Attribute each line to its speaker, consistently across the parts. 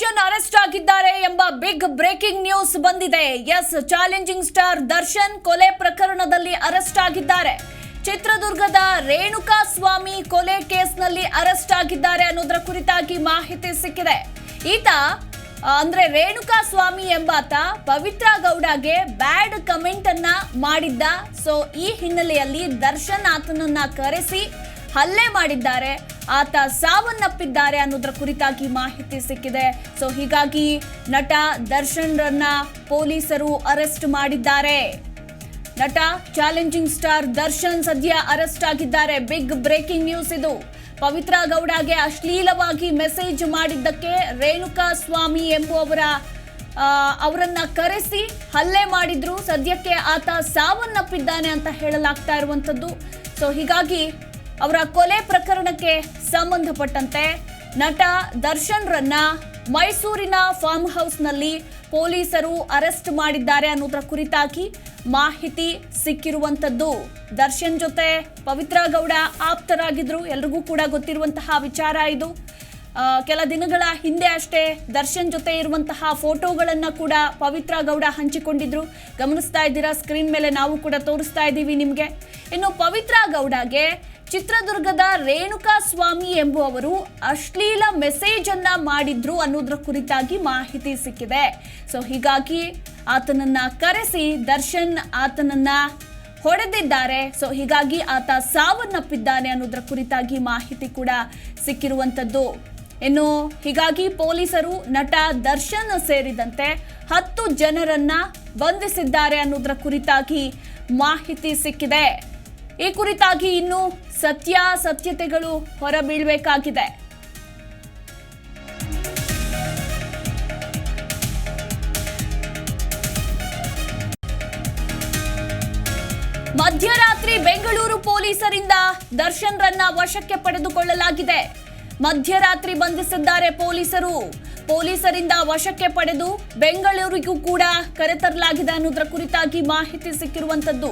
Speaker 1: Darshan arrest ಆಗಿದ್ದಾರೆ ಎಂಬ big breaking news ಬಂದಿದೆ. ಎಸ್, ಚಾಲೆಂಜಿಂಗ್ ಸ್ಟಾರ್ ದರ್ಶನ್ ಕೊಲೆ ಪ್ರಕರಣದಲ್ಲಿ ಅರೆಸ್ಟ್ ಆಗಿದ್ದಾರೆ. ಚಿತ್ರದುರ್ಗದ ರೇಣುಕಾ ಸ್ವಾಮಿ ಕೊಲೆ ಕೇಸ್ನಲ್ಲಿ ಅರೆಸ್ಟ್ ಆಗಿದ್ದಾರೆ ಅನ್ನೋದರ ಕುರಿತಾಗಿ ಮಾಹಿತಿ ಸಿಕ್ಕಿದೆ. ಈತ ಅಂದ್ರೆ ರೇಣುಕಾ ಸ್ವಾಮಿ ಎಂಬಾತ ಪವಿತ್ರ ಗೌಡಗೆ ಬ್ಯಾಡ್ ಕಮೆಂಟ್ ಅನ್ನ ಮಾಡಿದ್ದ. ಸೊ, ಈ ಹಿನ್ನೆಲೆಯಲ್ಲಿ ದರ್ಶನ್ ಆತನನ್ನ ಕರೆಸಿ ಹಲ್ಲೆ ಮಾಡಿದ್ದಾರೆ. ಆತ ಸಾವನ್ನಪ್ಪಿದ್ದಾರೆ ಅನ್ನೋದರ ಕುರಿತಾಗಿ ಮಾಹಿತಿ ಸಿಕ್ಕಿದೆ. ಸೊ ಹೀಗಾಗಿ ನಟ ದರ್ಶನ್ರನ್ನ ಪೊಲೀಸರು ಅರೆಸ್ಟ್ ಮಾಡಿದ್ದಾರೆ. ನಟ ಚಾಲೆಂಜಿಂಗ್ ಸ್ಟಾರ್ ದರ್ಶನ್ ಸದ್ಯ ಅರೆಸ್ಟ್ ಆಗಿದ್ದಾರೆ. ಬಿಗ್ ಬ್ರೇಕಿಂಗ್ ನ್ಯೂಸ್ ಇದು. ಪವಿತ್ರ ಗೌಡಗೆ ಅಶ್ಲೀಲವಾಗಿ ಮೆಸೇಜ್ ಮಾಡಿದ್ದಕ್ಕೆ ರೇಣುಕಾ ಸ್ವಾಮಿ ಎಂಬುವವರ ಅವರನ್ನ ಕರೆಸಿ ಹಲ್ಲೆ ಮಾಡಿದ್ರು. ಸದ್ಯಕ್ಕೆ ಆತ ಸಾವನ್ನಪ್ಪಿದ್ದಾನೆ ಅಂತ ಹೇಳಲಾಗ್ತಾ ಇರುವಂಥದ್ದು. ಸೊ ಹೀಗಾಗಿ ಅವರ ಕೊಲೆ ಪ್ರಕರಣಕ್ಕೆ ಸಂಬಂಧಪಟ್ಟಂತೆ ನಟ ದರ್ಶನ್ ರನ್ನ ಮೈಸೂರಿನ ಫಾರ್ಮ್ ಹೌಸ್ನಲ್ಲಿ ಪೊಲೀಸರು ಅರೆಸ್ಟ್ ಮಾಡಿದ್ದಾರೆ ಅನ್ನೋದರ ಕುರಿತಾಗಿ ಮಾಹಿತಿ ಸಿಕ್ಕಿರುವಂತದ್ದು. ದರ್ಶನ್ ಜೊತೆ ಪವಿತ್ರ ಗೌಡ ಆಪ್ತರಾಗಿದ್ರು. ಎಲ್ರಿಗೂ ಕೂಡ ಗೊತ್ತಿರುವಂತಹ ವಿಚಾರ ಇದು. ಕೆಲ ದಿನಗಳ ಹಿಂದೆ ಅಷ್ಟೇ ದರ್ಶನ್ ಜೊತೆ ಇರುವಂತಹ ಫೋಟೋಗಳನ್ನ ಕೂಡ ಪವಿತ್ರ ಗೌಡ ಹಂಚಿಕೊಂಡಿದ್ರು. ಗಮನಿಸ್ತಾ ಇದ್ದೀರಾ? ಸ್ಕ್ರೀನ್ ಮೇಲೆ ನಾವು ಕೂಡ ತೋರಿಸ್ತಾ ಇದ್ದೀವಿ ನಿಮಗೆ. ಇನ್ನು ಪವಿತ್ರ ಗೌಡಗೆ ಚಿತ್ರದುರ್ಗದ ರೇಣುಕಾ ಸ್ವಾಮಿ ಎಂಬುವವರು ಅಶ್ಲೀಲ ಮೆಸೇಜ್ ಅನ್ನ ಮಾಡಿದ್ರು ಅನ್ನೋದ್ರ ಕುರಿತಾಗಿ ಮಾಹಿತಿ ಸಿಕ್ಕಿದೆ. ಸೊ ಹೀಗಾಗಿ ಆತನನ್ನ ಕರೆಸಿ ದರ್ಶನ್ ಆತನನ್ನ ಹೊಡೆದಿದ್ದಾರೆ. ಸೊ ಹೀಗಾಗಿ ಆತ ಸಾವನ್ನಪ್ಪಿದ್ದಾನೆ ಅನ್ನೋದ್ರ ಕುರಿತಾಗಿ ಮಾಹಿತಿ ಕೂಡ ಸಿಕ್ಕಿರುವಂತದ್ದು ಇನ್ನು ಹೀಗಾಗಿ ಪೊಲೀಸರು ನಟ ದರ್ಶನ್ ಸೇರಿದಂತೆ ಹತ್ತು ಜನರನ್ನ ಬಂಧಿಸಿದ್ದಾರೆ ಅನ್ನೋದ್ರ ಕುರಿತಾಗಿ ಮಾಹಿತಿ ಸಿಕ್ಕಿದೆ. ಈ ಕುರಿತಾಗಿ ಇನ್ನೂ ಸತ್ಯಾಸತ್ಯತೆಗಳು ಹೊರಬೀಳಬೇಕಾಗಿದೆ. ಮಧ್ಯರಾತ್ರಿ ಬೆಂಗಳೂರು ಪೊಲೀಸರಿಂದ ದರ್ಶನ್ ರನ್ನ ವಶಕ್ಕೆ ಪಡೆದುಕೊಳ್ಳಲಾಗಿದೆ. ಮಧ್ಯರಾತ್ರಿ ಬಂಧಿಸಿದ್ದಾರೆ ಪೊಲೀಸರು. ಪೊಲೀಸರಿಂದ ವಶಕ್ಕೆ ಪಡೆದು ಬೆಂಗಳೂರಿಗೂ ಕೂಡ ಕರೆತರಲಾಗಿದೆ ಅನ್ನೋದರ ಕುರಿತಾಗಿ ಮಾಹಿತಿ ಸಿಕ್ಕಿರುವಂತದ್ದು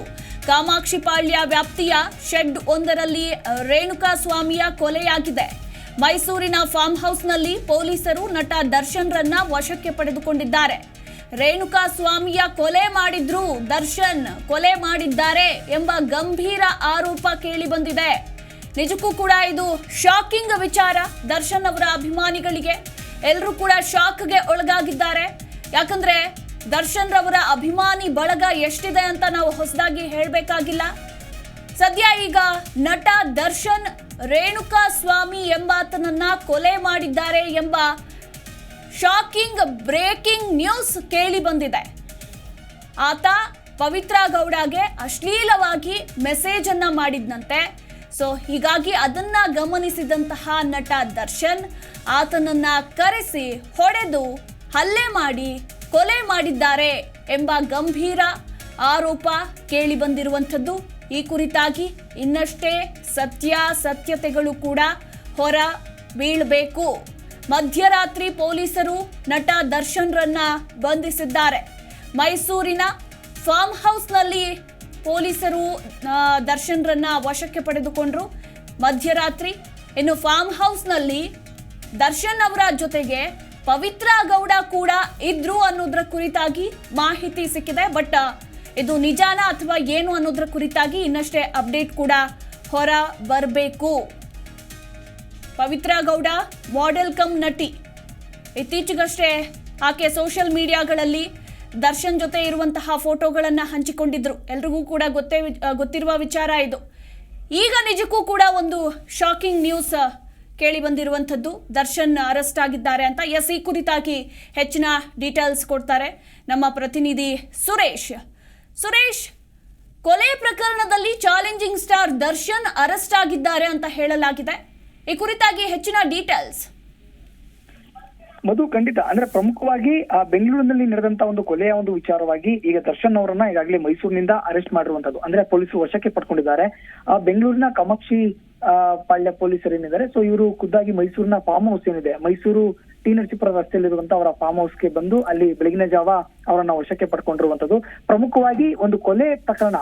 Speaker 1: ಕಾಮಾಕ್ಷಿಪಾಳ್ಯ ವ್ಯಾಪ್ತಿಯ ಶೆಡ್ ಒಂದರಲ್ಲಿ ರೇಣುಕಾ ಸ್ವಾಮಿಯ ಕೊಲೆಯಾಗಿದೆ. ಮೈಸೂರಿನ ಫಾರ್ಮ್ ಹೌಸ್ನಲ್ಲಿ ಪೊಲೀಸರು ನಟ ದರ್ಶನ್ರನ್ನ ವಶಕ್ಕೆ ಪಡೆದುಕೊಂಡಿದ್ದಾರೆ. ರೇಣುಕಾ ಸ್ವಾಮಿಯ ಕೊಲೆ ಮಾಡಿದ್ರು, ದರ್ಶನ್ ಕೊಲೆ ಮಾಡಿದ್ದಾರೆ ಎಂಬ ಗಂಭೀರ ಆರೋಪ ಕೇಳಿ ಬಂದಿದೆ ನಿಜಕ್ಕೂ ಕೂಡ ಇದು ಶಾಕಿಂಗ್ ವಿಚಾರ, ದರ್ಶನ್ ಅವರ ಅಭಿಮಾನಿಗಳಿಗೆ. ಎಲ್ಲರೂ ಕೂಡ ಶಾಕ್ಗೆ ಒಳಗಾಗಿದ್ದಾರೆ. ಯಾಕಂದ್ರೆ ದರ್ಶನ್ ರವರ ಅಭಿಮಾನಿ ಬಳಗ ಎಷ್ಟಿದೆ ಅಂತ ನಾವು ಹೊಸದಾಗಿ ಹೇಳಬೇಕಾಗಿಲ್ಲ. ಸದ್ಯ ಈಗ ನಟ ದರ್ಶನ್ ರೇಣುಕಾ ಸ್ವಾಮಿ ಎಂಬಾತನನ್ನ ಕೊಲೆ ಮಾಡಿದ್ದಾರೆ ಎಂಬ ಶಾಕಿಂಗ್ ಬ್ರೇಕಿಂಗ್ ನ್ಯೂಸ್ ಕೇಳಿ ಬಂದಿದೆ. ಆತ ಪವಿತ್ರ ಗೌಡಗೆ ಅಶ್ಲೀಲವಾಗಿ ಮೆಸೇಜ್ ಅನ್ನ ಮಾಡಿದ್ನಂತೆ. ಸೊ ಹೀಗಾಗಿ ಅದನ್ನ ಗಮನಿಸಿದಂತಹ ನಟ ದರ್ಶನ್ ಆತನನ್ನ ಕರೆಸಿ ಹೊಡೆದು ಹಲ್ಲೆ ಮಾಡಿ ಕೊಲೆ ಮಾಡಿದ್ದಾರೆ ಎಂಬ ಗಂಭೀರ ಆರೋಪ ಕೇಳಿ ಬಂದಿರುವಂಥದ್ದು. ಈ ಕುರಿತಾಗಿ ಇನ್ನಷ್ಟೇ ಸತ್ಯ ಸತ್ಯತೆಗಳು ಕೂಡ ಹೊರ ಬೀಳಬೇಕು. ಮಧ್ಯರಾತ್ರಿ ಪೊಲೀಸರು ನಟ ದರ್ಶನ್ರನ್ನ ಬಂಧಿಸಿದ್ದಾರೆ. ಮೈಸೂರಿನ ಫಾರ್ಮ್ ಹೌಸ್ನಲ್ಲಿ ಪೊಲೀಸರು ದರ್ಶನ್ರನ್ನ ವಶಕ್ಕೆ ಪಡೆದುಕೊಂಡ್ರು. ಮಧ್ಯರಾತ್ರಿ, ಇನ್ನು ಫಾರ್ಮ್ ಹೌಸ್ನಲ್ಲಿ ದರ್ಶನ್ ಅವರ ಜೊತೆಗೆ ಪವಿತ್ರ ಗೌಡ ಕೂಡ ಇದ್ರು ಅನ್ನೋದ್ರ ಕುರಿತಾಗಿ ಮಾಹಿತಿ ಸಿಕ್ಕಿದೆ. ಬಟ್ ಇದು ನಿಜಾನ ಅಥವಾ ಏನು ಅನ್ನೋದ್ರ ಕುರಿತಾಗಿ ಇನ್ನಷ್ಟೇ ಅಪ್ಡೇಟ್ ಕೂಡ ಹೊರ ಬರಬೇಕು ಪವಿತ್ರ ಗೌಡ ಮಾಡೆಲ್ ಕಮ್ ನಟಿ. ಇತ್ತೀಚೆಗಷ್ಟೇ ಆಕೆ ಸೋಷಿಯಲ್ ಮೀಡಿಯಾಗಳಲ್ಲಿ ದರ್ಶನ್ ಜೊತೆ ಇರುವಂತಹ ಫೋಟೋಗಳನ್ನು ಹಂಚಿಕೊಂಡಿದ್ರು. ಎಲ್ರಿಗೂ ಕೂಡ ಗೊತ್ತೇ ಗೊತ್ತಿರುವ ವಿಚಾರ ಇದು. ಈಗ ನಿಜಕ್ಕೂ ಕೂಡ ಒಂದು ಶಾಕಿಂಗ್ ನ್ಯೂಸ್ ಕೇಳಿ ಬಂದಿರುವಂಥದ್ದು. ದರ್ಶನ್ ಅರೆಸ್ಟ್ ಆಗಿದ್ದಾರೆ ಅಂತ. ಎಸ್ ಈ ಕುರಿತಾಗಿ ಹೆಚ್ಚಿನ ಡೀಟೇಲ್ಸ್ ಕೊಡ್ತಾರೆ ನಮ್ಮ ಪ್ರತಿನಿಧಿ ಸುರೇಶ್. ಸುರೇಶ್, ಕೊಲೆ ಪ್ರಕರಣದಲ್ಲಿ ಚಾಲೆಂಜಿಂಗ್ ಸ್ಟಾರ್ ದರ್ಶನ್ ಅರೆಸ್ಟ್ ಆಗಿದ್ದಾರೆ ಅಂತ ಹೇಳಲಾಗಿದೆ. ಈ ಕುರಿತಾಗಿ ಹೆಚ್ಚಿನ ಡೀಟೇಲ್ಸ್
Speaker 2: ಮಧು, ಖಂಡಿತ. ಅಂದ್ರೆ ಪ್ರಮುಖವಾಗಿ, ಆ, ಬೆಂಗಳೂರಿನಲ್ಲಿ ನಡೆದಂತ ಒಂದು ಕೊಲೆಯ ಒಂದು ವಿಚಾರವಾಗಿ ಈಗ ದರ್ಶನ್ ಅವರನ್ನ ಈಗಾಗಲೇ ಮೈಸೂರಿನಿಂದ ಅರೆಸ್ಟ್ ಮಾಡಿರುವಂತದ್ದು. ಅಂದ್ರೆ ಪೊಲೀಸರು ವಶಕ್ಕೆ ಪಡ್ಕೊಂಡಿದ್ದಾರೆ. ಆ, ಬೆಂಗಳೂರಿನ ಕಾಮಾಕ್ಷಿ ಪಾಳ್ಯ ಪೊಲೀಸರು ಏನಿದ್ದಾರೆ, ಸೊ ಇವರು ಖುದ್ದಾಗಿ ಮೈಸೂರಿನ ಫಾರ್ಮ್ ಹೌಸ್ ಏನಿದೆ, ಮೈಸೂರು ಟಿ ನರಸೀಪುರ ಅವರ ಫಾರ್ಮ್ ಹೌಸ್ಗೆ ಬಂದು ಅಲ್ಲಿ ಬೆಳಗಿನ ಜಾವ ಅವರನ್ನ ವಶಕ್ಕೆ ಪಡ್ಕೊಂಡಿರುವಂತದ್ದು. ಪ್ರಮುಖವಾಗಿ ಒಂದು ಕೊಲೆ ಪ್ರಕರಣ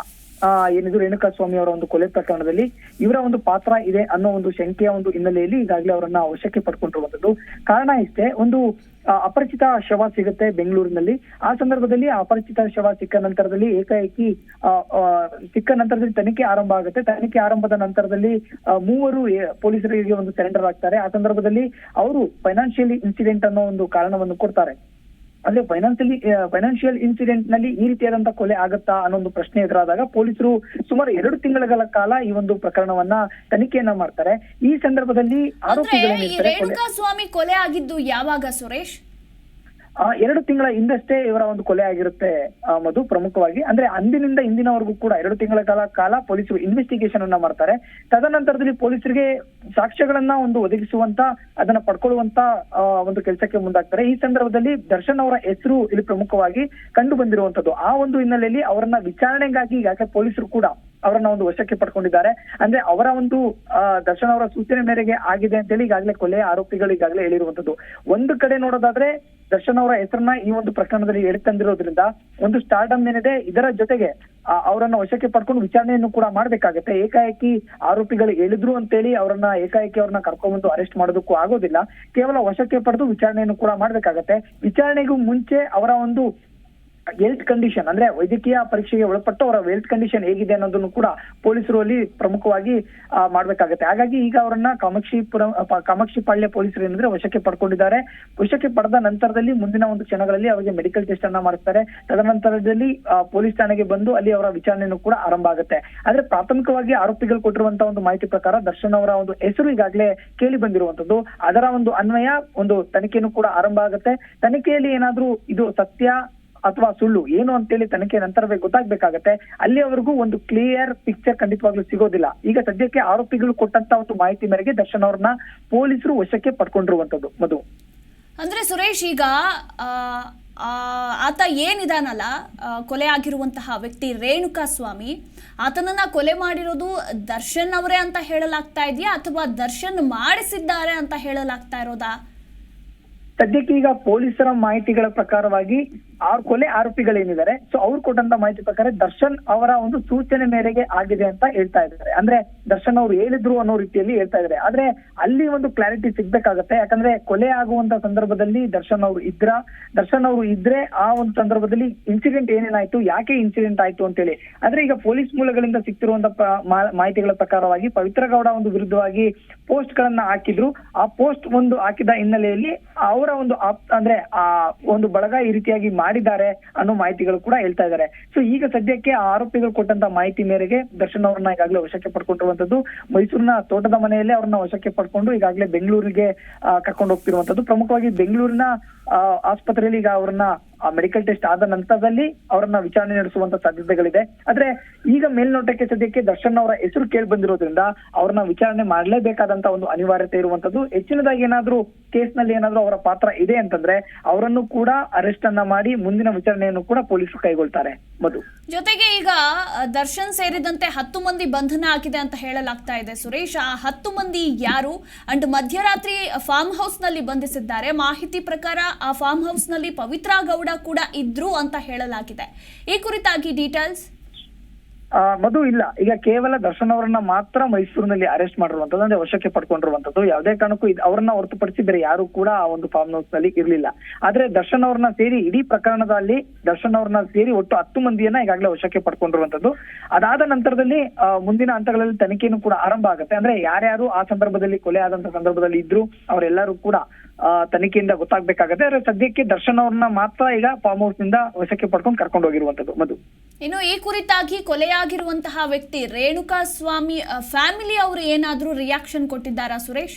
Speaker 2: ಆ, ಏನಿದು ರೇಣುಕಾ ಸ್ವಾಮಿ ಅವರ ಒಂದು ಕೊಲೆ ಪ್ರಕರಣದಲ್ಲಿ ಇವರ ಒಂದು ಪಾತ್ರ ಇದೆ ಅನ್ನೋ ಒಂದು ಶಂಕೆಯ ಒಂದು ಹಿನ್ನೆಲೆಯಲ್ಲಿ ಈಗಾಗಲೇ ಅವರನ್ನ ವಶಕ್ಕೆ ಪಡ್ಕೊಂಡಿರುವಂತದ್ದು ಕಾರಣ ಇಷ್ಟೇ ಒಂದು ಅಪರಿಚಿತ ಶವ ಸಿಗುತ್ತೆ ಬೆಂಗಳೂರಿನಲ್ಲಿ. ಆ ಸಂದರ್ಭದಲ್ಲಿ ಅಪರಿಚಿತ ಶವ ಸಿಕ್ಕ ನಂತರದಲ್ಲಿ ಏಕಾಏಕಿ ಸಿಕ್ಕ ನಂತರದಲ್ಲಿ ತನಿಖೆ ಆರಂಭ ಆಗುತ್ತೆ. ತನಿಖೆ ಆರಂಭದ ನಂತರದಲ್ಲಿ ಮೂವರು ಪೊಲೀಸರಿಗೆ ಒಂದು ಸರೆಂಡರ್ ಆಗ್ತಾರೆ ಆ ಸಂದರ್ಭದಲ್ಲಿ ಅವರು ಫೈನಾನ್ಷಿಯಲಿ ಇನ್ಸಿಡೆಂಟ್ ಅನ್ನೋ ಒಂದು ಕಾರಣವನ್ನು ಕೊಡ್ತಾರೆ. ಅಂದ್ರೆ ಫೈನಾನ್ಸಿಯಲಿ ಫೈನಾನ್ಷಿಯಲ್ ಇನ್ಸಿಡೆಂಟ್ನಲ್ಲಿ ಈ ರೀತಿಯಾದಂತಹ ಕೊಲೆ ಆಗತ್ತಾ ಅನ್ನೋ ಒಂದು ಪ್ರಶ್ನೆ ಎದುರಾದಾಗ ಪೊಲೀಸರು ಸುಮಾರು ಎರಡು ತಿಂಗಳುಗಳ ಕಾಲ ಈ ಒಂದು ಪ್ರಕರಣವನ್ನ ತನಿಖೆಯನ್ನ ಮಾಡ್ತಾರೆ. ಈ ಸಂದರ್ಭದಲ್ಲಿ ಆರೋಪಿಗಳೇನಿರ್ತಾರೆ
Speaker 1: ಸ್ವಾಮಿ ಕೊಲೆ ಆಗಿದ್ದು ಯಾವಾಗ ಸುರೇಶ್?
Speaker 2: ಎರಡು ತಿಂಗಳ ಹಿಂದಷ್ಟೇ ಇವರ ಒಂದು ಕೊಲೆ ಆಗಿರುತ್ತೆ ಮಧು ಪ್ರಮುಖವಾಗಿ. ಅಂದ್ರೆ ಅಂದಿನಿಂದ ಇಂದಿನವರೆಗೂ ಕೂಡ ಎರಡು ತಿಂಗಳ ಕಾಲ ಕಾಲ ಪೊಲೀಸರು ಇನ್ವೆಸ್ಟಿಗೇಷನ್ ಅನ್ನ ಮಾಡ್ತಾರೆ. ತದನಂತರದಲ್ಲಿ ಪೊಲೀಸರಿಗೆ ಸಾಕ್ಷ್ಯಗಳನ್ನ ಒಂದು ಒದಗಿಸುವಂತ, ಅದನ್ನ ಪಡ್ಕೊಳ್ಳುವಂತ ಒಂದು ಕೆಲಸಕ್ಕೆ ಮುಂದಾಗ್ತಾರೆ. ಈ ಸಂದರ್ಭದಲ್ಲಿ ದರ್ಶನ್ ಅವರ ಹೆಸರು ಇಲ್ಲಿ ಪ್ರಮುಖವಾಗಿ ಕಂಡು ಬಂದಿರುವಂತದ್ದು. ಆ ಒಂದು ಹಿನ್ನೆಲೆಯಲ್ಲಿ ಅವರನ್ನ ವಿಚಾರಣೆಗಾಗಿ ಯಾಕೆ ಪೊಲೀಸರು ಕೂಡ ಅವರನ್ನ ಒಂದು ವಶಕ್ಕೆ ಪಡ್ಕೊಂಡಿದ್ದಾರೆ. ಅಂದ್ರೆ ಅವರ ಒಂದು ದರ್ಶನ್ ಅವರ ಸೂಚನೆ ಮೇರೆಗೆ ಆಗಿದೆ ಅಂತೇಳಿ ಈಗಾಗಲೇ ಕೊಲೆ ಆರೋಪಿಗಳು ಈಗಾಗಲೇ ಹೇಳಿರುವಂತದ್ದು. ಒಂದು ಕಡೆ ನೋಡೋದಾದ್ರೆ ದರ್ಶನ್ ಅವರ ಹೆಸರನ್ನ ಈ ಒಂದು ಪ್ರಕರಣದಲ್ಲಿ ಎಳೆತಂದಿರೋದ್ರಿಂದ ಒಂದು ಸ್ಟಾರ್ಡಮ್ ಏನಿದೆ, ಇದರ ಜೊತೆಗೆ ಅವರನ್ನ ವಶಕ್ಕೆ ಪಡ್ಕೊಂಡು ವಿಚಾರಣೆಯನ್ನು ಕೂಡ ಮಾಡ್ಬೇಕಾಗತ್ತೆ. ಏಕಾಏಕಿ ಆರೋಪಿಗಳು ಹೇಳಿದ್ರು ಅಂತೇಳಿ ಅವರನ್ನ ಏಕಾಏಕಿ ಅವ್ರನ್ನ ಕರ್ಕೊಂಡ್ಬಂದು ಅರೆಸ್ಟ್ ಮಾಡೋದಕ್ಕೂ ಆಗೋದಿಲ್ಲ. ಕೇವಲ ವಶಕ್ಕೆ ಪಡೆದು ವಿಚಾರಣೆಯನ್ನು ಕೂಡ ಮಾಡ್ಬೇಕಾಗತ್ತೆ. ವಿಚಾರಣೆಗೂ ಮುಂಚೆ ಅವರ ಒಂದು ಹೆಲ್ತ್ ಕಂಡೀಷನ್ ಅಂದ್ರೆ ವೈದ್ಯಕೀಯ ಪರೀಕ್ಷೆಗೆ ಒಳಪಟ್ಟು ಅವರ ಹೆಲ್ತ್ ಕಂಡೀಷನ್ ಹೇಗಿದೆ ಅನ್ನೋದನ್ನು ಕೂಡ ಪೊಲೀಸರು ಅಲ್ಲಿ ಪ್ರಮುಖವಾಗಿ ಮಾಡ್ಬೇಕಾಗತ್ತೆ. ಹಾಗಾಗಿ ಈಗ ಅವರನ್ನ ಕಾಮಾಕ್ಷಿಪುರ ಕಾಮಾಕ್ಷಿಪಾಳ್ಯ ಕಾಮಾಕ್ಷಿ ಪಾಳ್ಯ ಪೊಲೀಸರು ಏನಂದ್ರೆ ವಶಕ್ಕೆ ಪಡ್ಕೊಂಡಿದ್ದಾರೆ. ವಶಕ್ಕೆ ಪಡೆದ ನಂತರದಲ್ಲಿ ಮುಂದಿನ ಒಂದು ಕ್ಷಣಗಳಲ್ಲಿ ಅವರಿಗೆ ಮೆಡಿಕಲ್ ಟೆಸ್ಟ್ ಅನ್ನ ಮಾಡಿಸ್ತಾರೆ. ತದನಂತರದಲ್ಲಿ ಪೊಲೀಸ್ ಠಾಣೆಗೆ ಬಂದು ಅಲ್ಲಿ ಅವರ ವಿಚಾರಣೆಯನ್ನು ಕೂಡ ಆರಂಭ ಆಗುತ್ತೆ. ಆದ್ರೆ ಪ್ರಾಥಮಿಕವಾಗಿ ಆರೋಪಿಗಳು ಕೊಟ್ಟಿರುವಂತಹ ಒಂದು ಮಾಹಿತಿ ಪ್ರಕಾರ ದರ್ಶನ್ ಅವರ ಒಂದು ಹೆಸರು ಈಗಾಗಲೇ ಕೇಳಿ ಬಂದಿರುವಂತದ್ದು ಅದರ ಒಂದು ಅನ್ವಯ, ಒಂದು ತನಿಖೆಯನ್ನು ಕೂಡ ಆರಂಭ ಆಗುತ್ತೆ. ತನಿಖೆಯಲ್ಲಿ ಏನಾದ್ರೂ ಇದು ಸತ್ಯ ಅಥವಾ ಸುಳ್ಳು ಏನು ಅಂತೇಳಿ ತನಿಖೆ ನಂತರವೇ ಗೊತ್ತಾಗ್ಬೇಕಾಗತ್ತೆ. ಅಲ್ಲಿಯವರೆಗೂ ಒಂದು ಕ್ಲಿಯರ್ ಪಿಕ್ಚರ್ ಖಂಡಿತವಾಗ್ಲೂ ಸಿಗೋದಿಲ್ಲ. ಈಗ ಸದ್ಯಕ್ಕೆ ಆರೋಪಿಗಳು ಕೊಟ್ಟಂತ ಒಂದು ಮಾಹಿತಿ ಮೇರೆಗೆ ದರ್ಶನ್ ಅವ್ರನ್ನ ಪೊಲೀಸರು ವಶಕ್ಕೆ ಪಡ್ಕೊಂಡಿರುವಂತದ್ದು ಮಧು.
Speaker 1: ಅಂದ್ರೆ ಸುರೇಶ್ ಈಗ ಆತ ಏನಿದಾನಲ್ಲ ಕೊಲೆ ಆಗಿರುವಂತಹ ವ್ಯಕ್ತಿ ರೇಣುಕಾ ಸ್ವಾಮಿ ಆತನನ್ನ ಕೊಲೆ ಮಾಡಿರೋದು ದರ್ಶನ್ ಅವರೇ ಅಂತ ಹೇಳಲಾಗ್ತಾ ಇದೆಯಾ ಅಥವಾ ದರ್ಶನ್ ಮಾಡಿಸಿದ್ದಾರೆ ಅಂತ ಹೇಳಲಾಗ್ತಾ ಇರೋದಾ?
Speaker 2: ಸದ್ಯಕ್ಕೆ ಈಗ ಪೊಲೀಸರ ಮಾಹಿತಿಗಳ ಪ್ರಕಾರವಾಗಿ ಆ ಕೊಲೆ ಆರೋಪಿಗಳೇನಿದ್ದಾರೆ ಸೊ ಅವ್ರು ಕೊಟ್ಟಂತ ಮಾಹಿತಿ ಪ್ರಕಾರ ದರ್ಶನ್ ಅವರ ಒಂದು ಸೂಚನೆ ಮೇರೆಗೆ ಆಗಿದೆ ಅಂತ ಹೇಳ್ತಾ ಇದ್ದಾರೆ. ಅಂದ್ರೆ ದರ್ಶನ್ ಅವ್ರು ಹೇಳಿದ್ರು ಅನ್ನೋ ರೀತಿಯಲ್ಲಿ ಹೇಳ್ತಾ ಇದ್ದಾರೆ. ಆದ್ರೆ ಅಲ್ಲಿ ಒಂದು ಕ್ಲಾರಿಟಿ ಸಿಗ್ಬೇಕಾಗತ್ತೆ. ಯಾಕಂದ್ರೆ ಕೊಲೆ ಆಗುವಂತ ಸಂದರ್ಭದಲ್ಲಿ ದರ್ಶನ್ ಅವರು ಇದ್ರ, ದರ್ಶನ್ ಅವರು ಇದ್ರೆ ಆ ಒಂದು ಸಂದರ್ಭದಲ್ಲಿ ಇನ್ಸಿಡೆಂಟ್ ಏನೇನಾಯ್ತು, ಯಾಕೆ ಇನ್ಸಿಡೆಂಟ್ ಆಯ್ತು ಅಂತೇಳಿ. ಆದ್ರೆ ಈಗ ಪೊಲೀಸ್ ಮೂಲಗಳಿಂದ ಸಿಕ್ತಿರುವಂತ ಮಾಹಿತಿಗಳ ಪ್ರಕಾರವಾಗಿ ಪವಿತ್ರ ಗೌಡ ಒಂದು ವಿರುದ್ಧವಾಗಿ ಪೋಸ್ಟ್ ಗಳನ್ನ ಹಾಕಿದ್ರು. ಆ ಪೋಸ್ಟ್ ಒಂದು ಹಾಕಿದ ಹಿನ್ನೆಲೆಯಲ್ಲಿ ಅವರ ಒಂದು ಅಂದ್ರೆ ಆ ಒಂದು ಬಳಗ ಈ ರೀತಿಯಾಗಿ ಮಾಡಿದ್ದಾರೆ ಅನ್ನೋ ಮಾಹಿತಿಗಳು ಕೂಡ ಹೇಳ್ತಾ ಇದ್ದಾರೆ. ಸೊ ಈಗ ಸದ್ಯಕ್ಕೆ ಆರೋಪಿಗಳು ಕೊಟ್ಟಂತ ಮಾಹಿತಿ ಮೇರೆಗೆ ದರ್ಶನ್ ಅವರನ್ನ ಈಗಾಗಲೇ ವಶಕ್ಕೆ ಪಡ್ಕೊಂಡಿರುವಂತದ್ದು, ಮೈಸೂರಿನ ತೋಟದ ಮನೆಯಲ್ಲೇ ಅವ್ರನ್ನ ವಶಕ್ಕೆ ಪಡ್ಕೊಂಡು ಈಗಾಗಲೇ ಬೆಂಗಳೂರಿಗೆ ಕರ್ಕೊಂಡು ಹೋಗ್ತಿರುವಂತದ್ದು. ಪ್ರಮುಖವಾಗಿ ಬೆಂಗಳೂರಿನ ಆಸ್ಪತ್ರೆಯಲ್ಲಿ ಈಗ ಅವ್ರನ್ನ ಮೆಡಿಕಲ್ ಟೆಸ್ಟ್ ಆದ ನಂತರದಲ್ಲಿ ಅವರನ್ನ ವಿಚಾರಣೆ ನಡೆಸುವಂತ ಸಾಧ್ಯತೆಗಳಿದೆ. ಆದ್ರೆ ಈಗ ಮೇಲ್ನೋಟಕ್ಕೆ ಸದ್ಯಕ್ಕೆ ದರ್ಶನ್ ಅವರ ಹೆಸರು ಕೇಳಿ ಬಂದಿರೋದ್ರಿಂದ ಅವ್ರನ್ನ ವಿಚಾರಣೆ ಮಾಡಲೇಬೇಕಾದಂತ ಒಂದು ಅನಿವಾರ್ಯತೆ ಇರುವಂತದ್ದು. ಹೆಚ್ಚಿನದಾಗಿ ಏನಾದ್ರೂ ಕೇಸ್ನಲ್ಲಿ ಏನಾದ್ರೂ ಅವರ ಪಾತ್ರ ಇದೆ ಅಂತಂದ್ರೆ ಅವರನ್ನು ಕೂಡ ಅರೆಸ್ಟ್ ಅನ್ನ ಮಾಡಿ ಮುಂದಿನ ವಿಚಾರಣೆಯನ್ನು ಕೂಡ ಪೊಲೀಸರು ಕೈಗೊಳ್ತಾರೆ. ಮಧು.
Speaker 1: ಜೊತೆಗೆ ಈಗ ದರ್ಶನ್ ಸೇರಿದಂತೆ ಹತ್ತು ಮಂದಿ ಬಂಧನ ಆಗಿದೆ ಅಂತ ಹೇಳಲಾಗ್ತಾ ಇದೆ ಸುರೇಶ್. ಆ ಹತ್ತು ಮಂದಿ ಯಾರು? ಅಂಡ್ ಮಧ್ಯರಾತ್ರಿ ಫಾರ್ಮ್ ಹೌಸ್ನಲ್ಲಿ ಬಂಧಿಸಿದ್ದಾರೆ. ಮಾಹಿತಿ ಪ್ರಕಾರ ಆ ಫಾರ್ಮ್ ಹೌಸ್ನಲ್ಲಿ ಪವಿತ್ರ ಗೌಡ ಕೂಡ ಇದ್ರು ಅಂತ ಹೇಳಲಾಗಿದೆ. ಈ ಕುರಿತಾಗಿ ಡೀಟೇಲ್ಸ್
Speaker 2: ಮದು ಇಲ್ಲ. ಈಗ ಕೇವಲ ದರ್ಶನ್ ಅವರನ್ನ ಮಾತ್ರ ಮೈಸೂರಿನಲ್ಲಿ ಅರೆಸ್ಟ್ ಮಾಡಿರುವಂತದ್ದು ಅಂದ್ರೆ ವಶಕ್ಕೆ ಪಡ್ಕೊಂಡಿರುವಂತದ್ದು ಯಾವುದೇ ಕಾರಣಕ್ಕೂ ಅವರನ್ನ ಹೊರತುಪಡಿಸಿ ಬೇರೆ ಯಾರು ಕೂಡ ಆ ಒಂದು ಫಾರ್ಮ್ ಹೌಸ್ನಲ್ಲಿ ಇರಲಿಲ್ಲ. ಆದ್ರೆ ದರ್ಶನ್ ಅವ್ರನ್ನ ಸೇರಿ, ಇಡೀ ಪ್ರಕರಣದಲ್ಲಿ ದರ್ಶನ್ ಅವ್ರನ್ನ ಸೇರಿ ಒಟ್ಟು ಹತ್ತು ಮಂದಿಯನ್ನ ಈಗಾಗಲೇ ವಶಕ್ಕೆ ಪಡ್ಕೊಂಡಿರುವಂತದ್ದು ಅದಾದ ನಂತರದಲ್ಲಿ ಮುಂದಿನ ಹಂತಗಳಲ್ಲಿ ತನಿಖೆಯನ್ನು ಕೂಡ ಆರಂಭ ಆಗುತ್ತೆ. ಅಂದ್ರೆ ಯಾರ್ಯಾರು ಆ ಸಂದರ್ಭದಲ್ಲಿ ಕೊಲೆ ಆದಂತ ಸಂದರ್ಭದಲ್ಲಿ ಇದ್ರು, ಅವರೆಲ್ಲರೂ ಕೂಡ ತನಿಖೆಯಿಂದ ಗೊತ್ತಾಗ್ಬೇಕಾಗತ್ತೆ ಆದ್ರೆ ಸದ್ಯಕ್ಕೆ ದರ್ಶನ್ ಅವ್ರನ್ನ ಮಾತ್ರ ಈಗ ಫಾರ್ಮ್ ಹೌಸ್ನಿಂದ ವಶಕ್ಕೆ ಪಡ್ಕೊಂಡು ಕರ್ಕೊಂಡು ಹೋಗಿರುವಂತದ್ದು, ಮಧು.
Speaker 1: ಇನ್ನು ಈ ಕುರಿತಾಗಿ ಕೊಲೆಯಾಗಿರುವಂತಹ ವ್ಯಕ್ತಿ ರೇಣುಕಾ ಸ್ವಾಮಿ ಫ್ಯಾಮಿಲಿ ಅವರು ಏನಾದ್ರೂ ರಿಯಾಕ್ಷನ್ ಕೊಟ್ಟಿದ್ದಾರಾ ಸುರೇಶ್?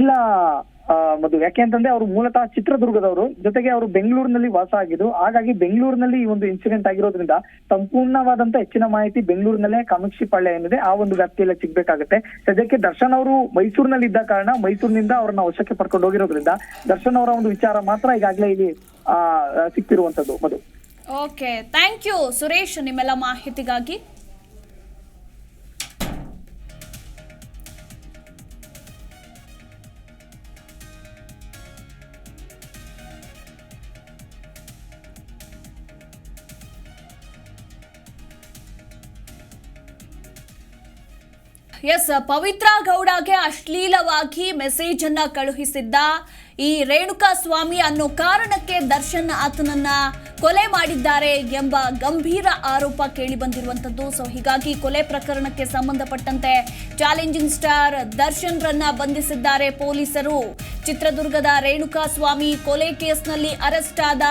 Speaker 2: ಇಲ್ಲ ಮಧು, ಯಾಕೆ ಅಂತಂದ್ರೆ ಅವರು ಮೂಲತಃ ಚಿತ್ರದುರ್ಗದವರು, ಜೊತೆಗೆ ಅವರು ಬೆಂಗಳೂರಿನಲ್ಲಿ ವಾಸ ಆಗಿದ್ದು, ಹಾಗಾಗಿ ಬೆಂಗಳೂರಿನಲ್ಲಿ ಈ ಒಂದು ಇನ್ಸಿಡೆಂಟ್ ಆಗಿರೋದ್ರಿಂದ ಸಂಪೂರ್ಣವಾದಂತ ಹೆಚ್ಚಿನ ಮಾಹಿತಿ ಬೆಂಗಳೂರಿನಲ್ಲೇ ಕಾಮಾಕ್ಷಿ ಪಾಳ್ಯ ಏನಿದೆ, ಆ ಒಂದು ವ್ಯಾಪ್ತಿಯಲ್ಲಿ ಸಿಗ್ಬೇಕಾಗುತ್ತೆ. ಸದ್ಯಕ್ಕೆ ದರ್ಶನ್ ಅವರು ಮೈಸೂರಿನಲ್ಲಿ ಇದ್ದ ಕಾರಣ ಮೈಸೂರಿನಿಂದ ಅವರನ್ನ ವಶಕ್ಕೆ ಪಡ್ಕೊಂಡು ಹೋಗಿರೋದ್ರಿಂದ ದರ್ಶನ್ ಅವರ ಒಂದು ವಿಚಾರ ಮಾತ್ರ ಈಗಾಗಲೇ ಇಲ್ಲಿ, ಆ ಸಿಕ್ತಿರುವಂತದ್ದು Madhu.
Speaker 1: Okay thank you Suresh, ನಿಮ್ಮೆಲ್ಲ ಮಾಹಿತಿಗಾಗಿ. ಎಸ್, ಪವಿತ್ರ ಗೌಡಗೆ ಅಶ್ಲೀಲವಾಗಿ ಮೆಸೇಜ್ ಅನ್ನ ಕಳುಹಿಸಿದ್ದ ಈ ರೇಣುಕಾ ಸ್ವಾಮಿ ಅನ್ನೋ ಕಾರಣಕ್ಕೆ ದರ್ಶನ್ ಆತನನ್ನ ಕೊಲೆ ಮಾಡಿದ್ದಾರೆ ಎಂಬ ಗಂಭೀರ ಆರೋಪ ಕೇಳಿ ಬಂದಿರುವಂತದ್ದು ಸೊ ಹೀಗಾಗಿ ಕೊಲೆ ಪ್ರಕರಣಕ್ಕೆ ಸಂಬಂಧಪಟ್ಟಂತೆ ಚಾಲೆಂಜಿಂಗ್ ಸ್ಟಾರ್ ದರ್ಶನ್ ರನ್ನ ಬಂಧಿಸಿದ್ದಾರೆ ಪೊಲೀಸರು. ಚಿತ್ರದುರ್ಗದ ರೇಣುಕಾ ಸ್ವಾಮಿ ಕೊಲೆ ಕೇಸ್ನಲ್ಲಿ ಅರೆಸ್ಟ್ ಆದ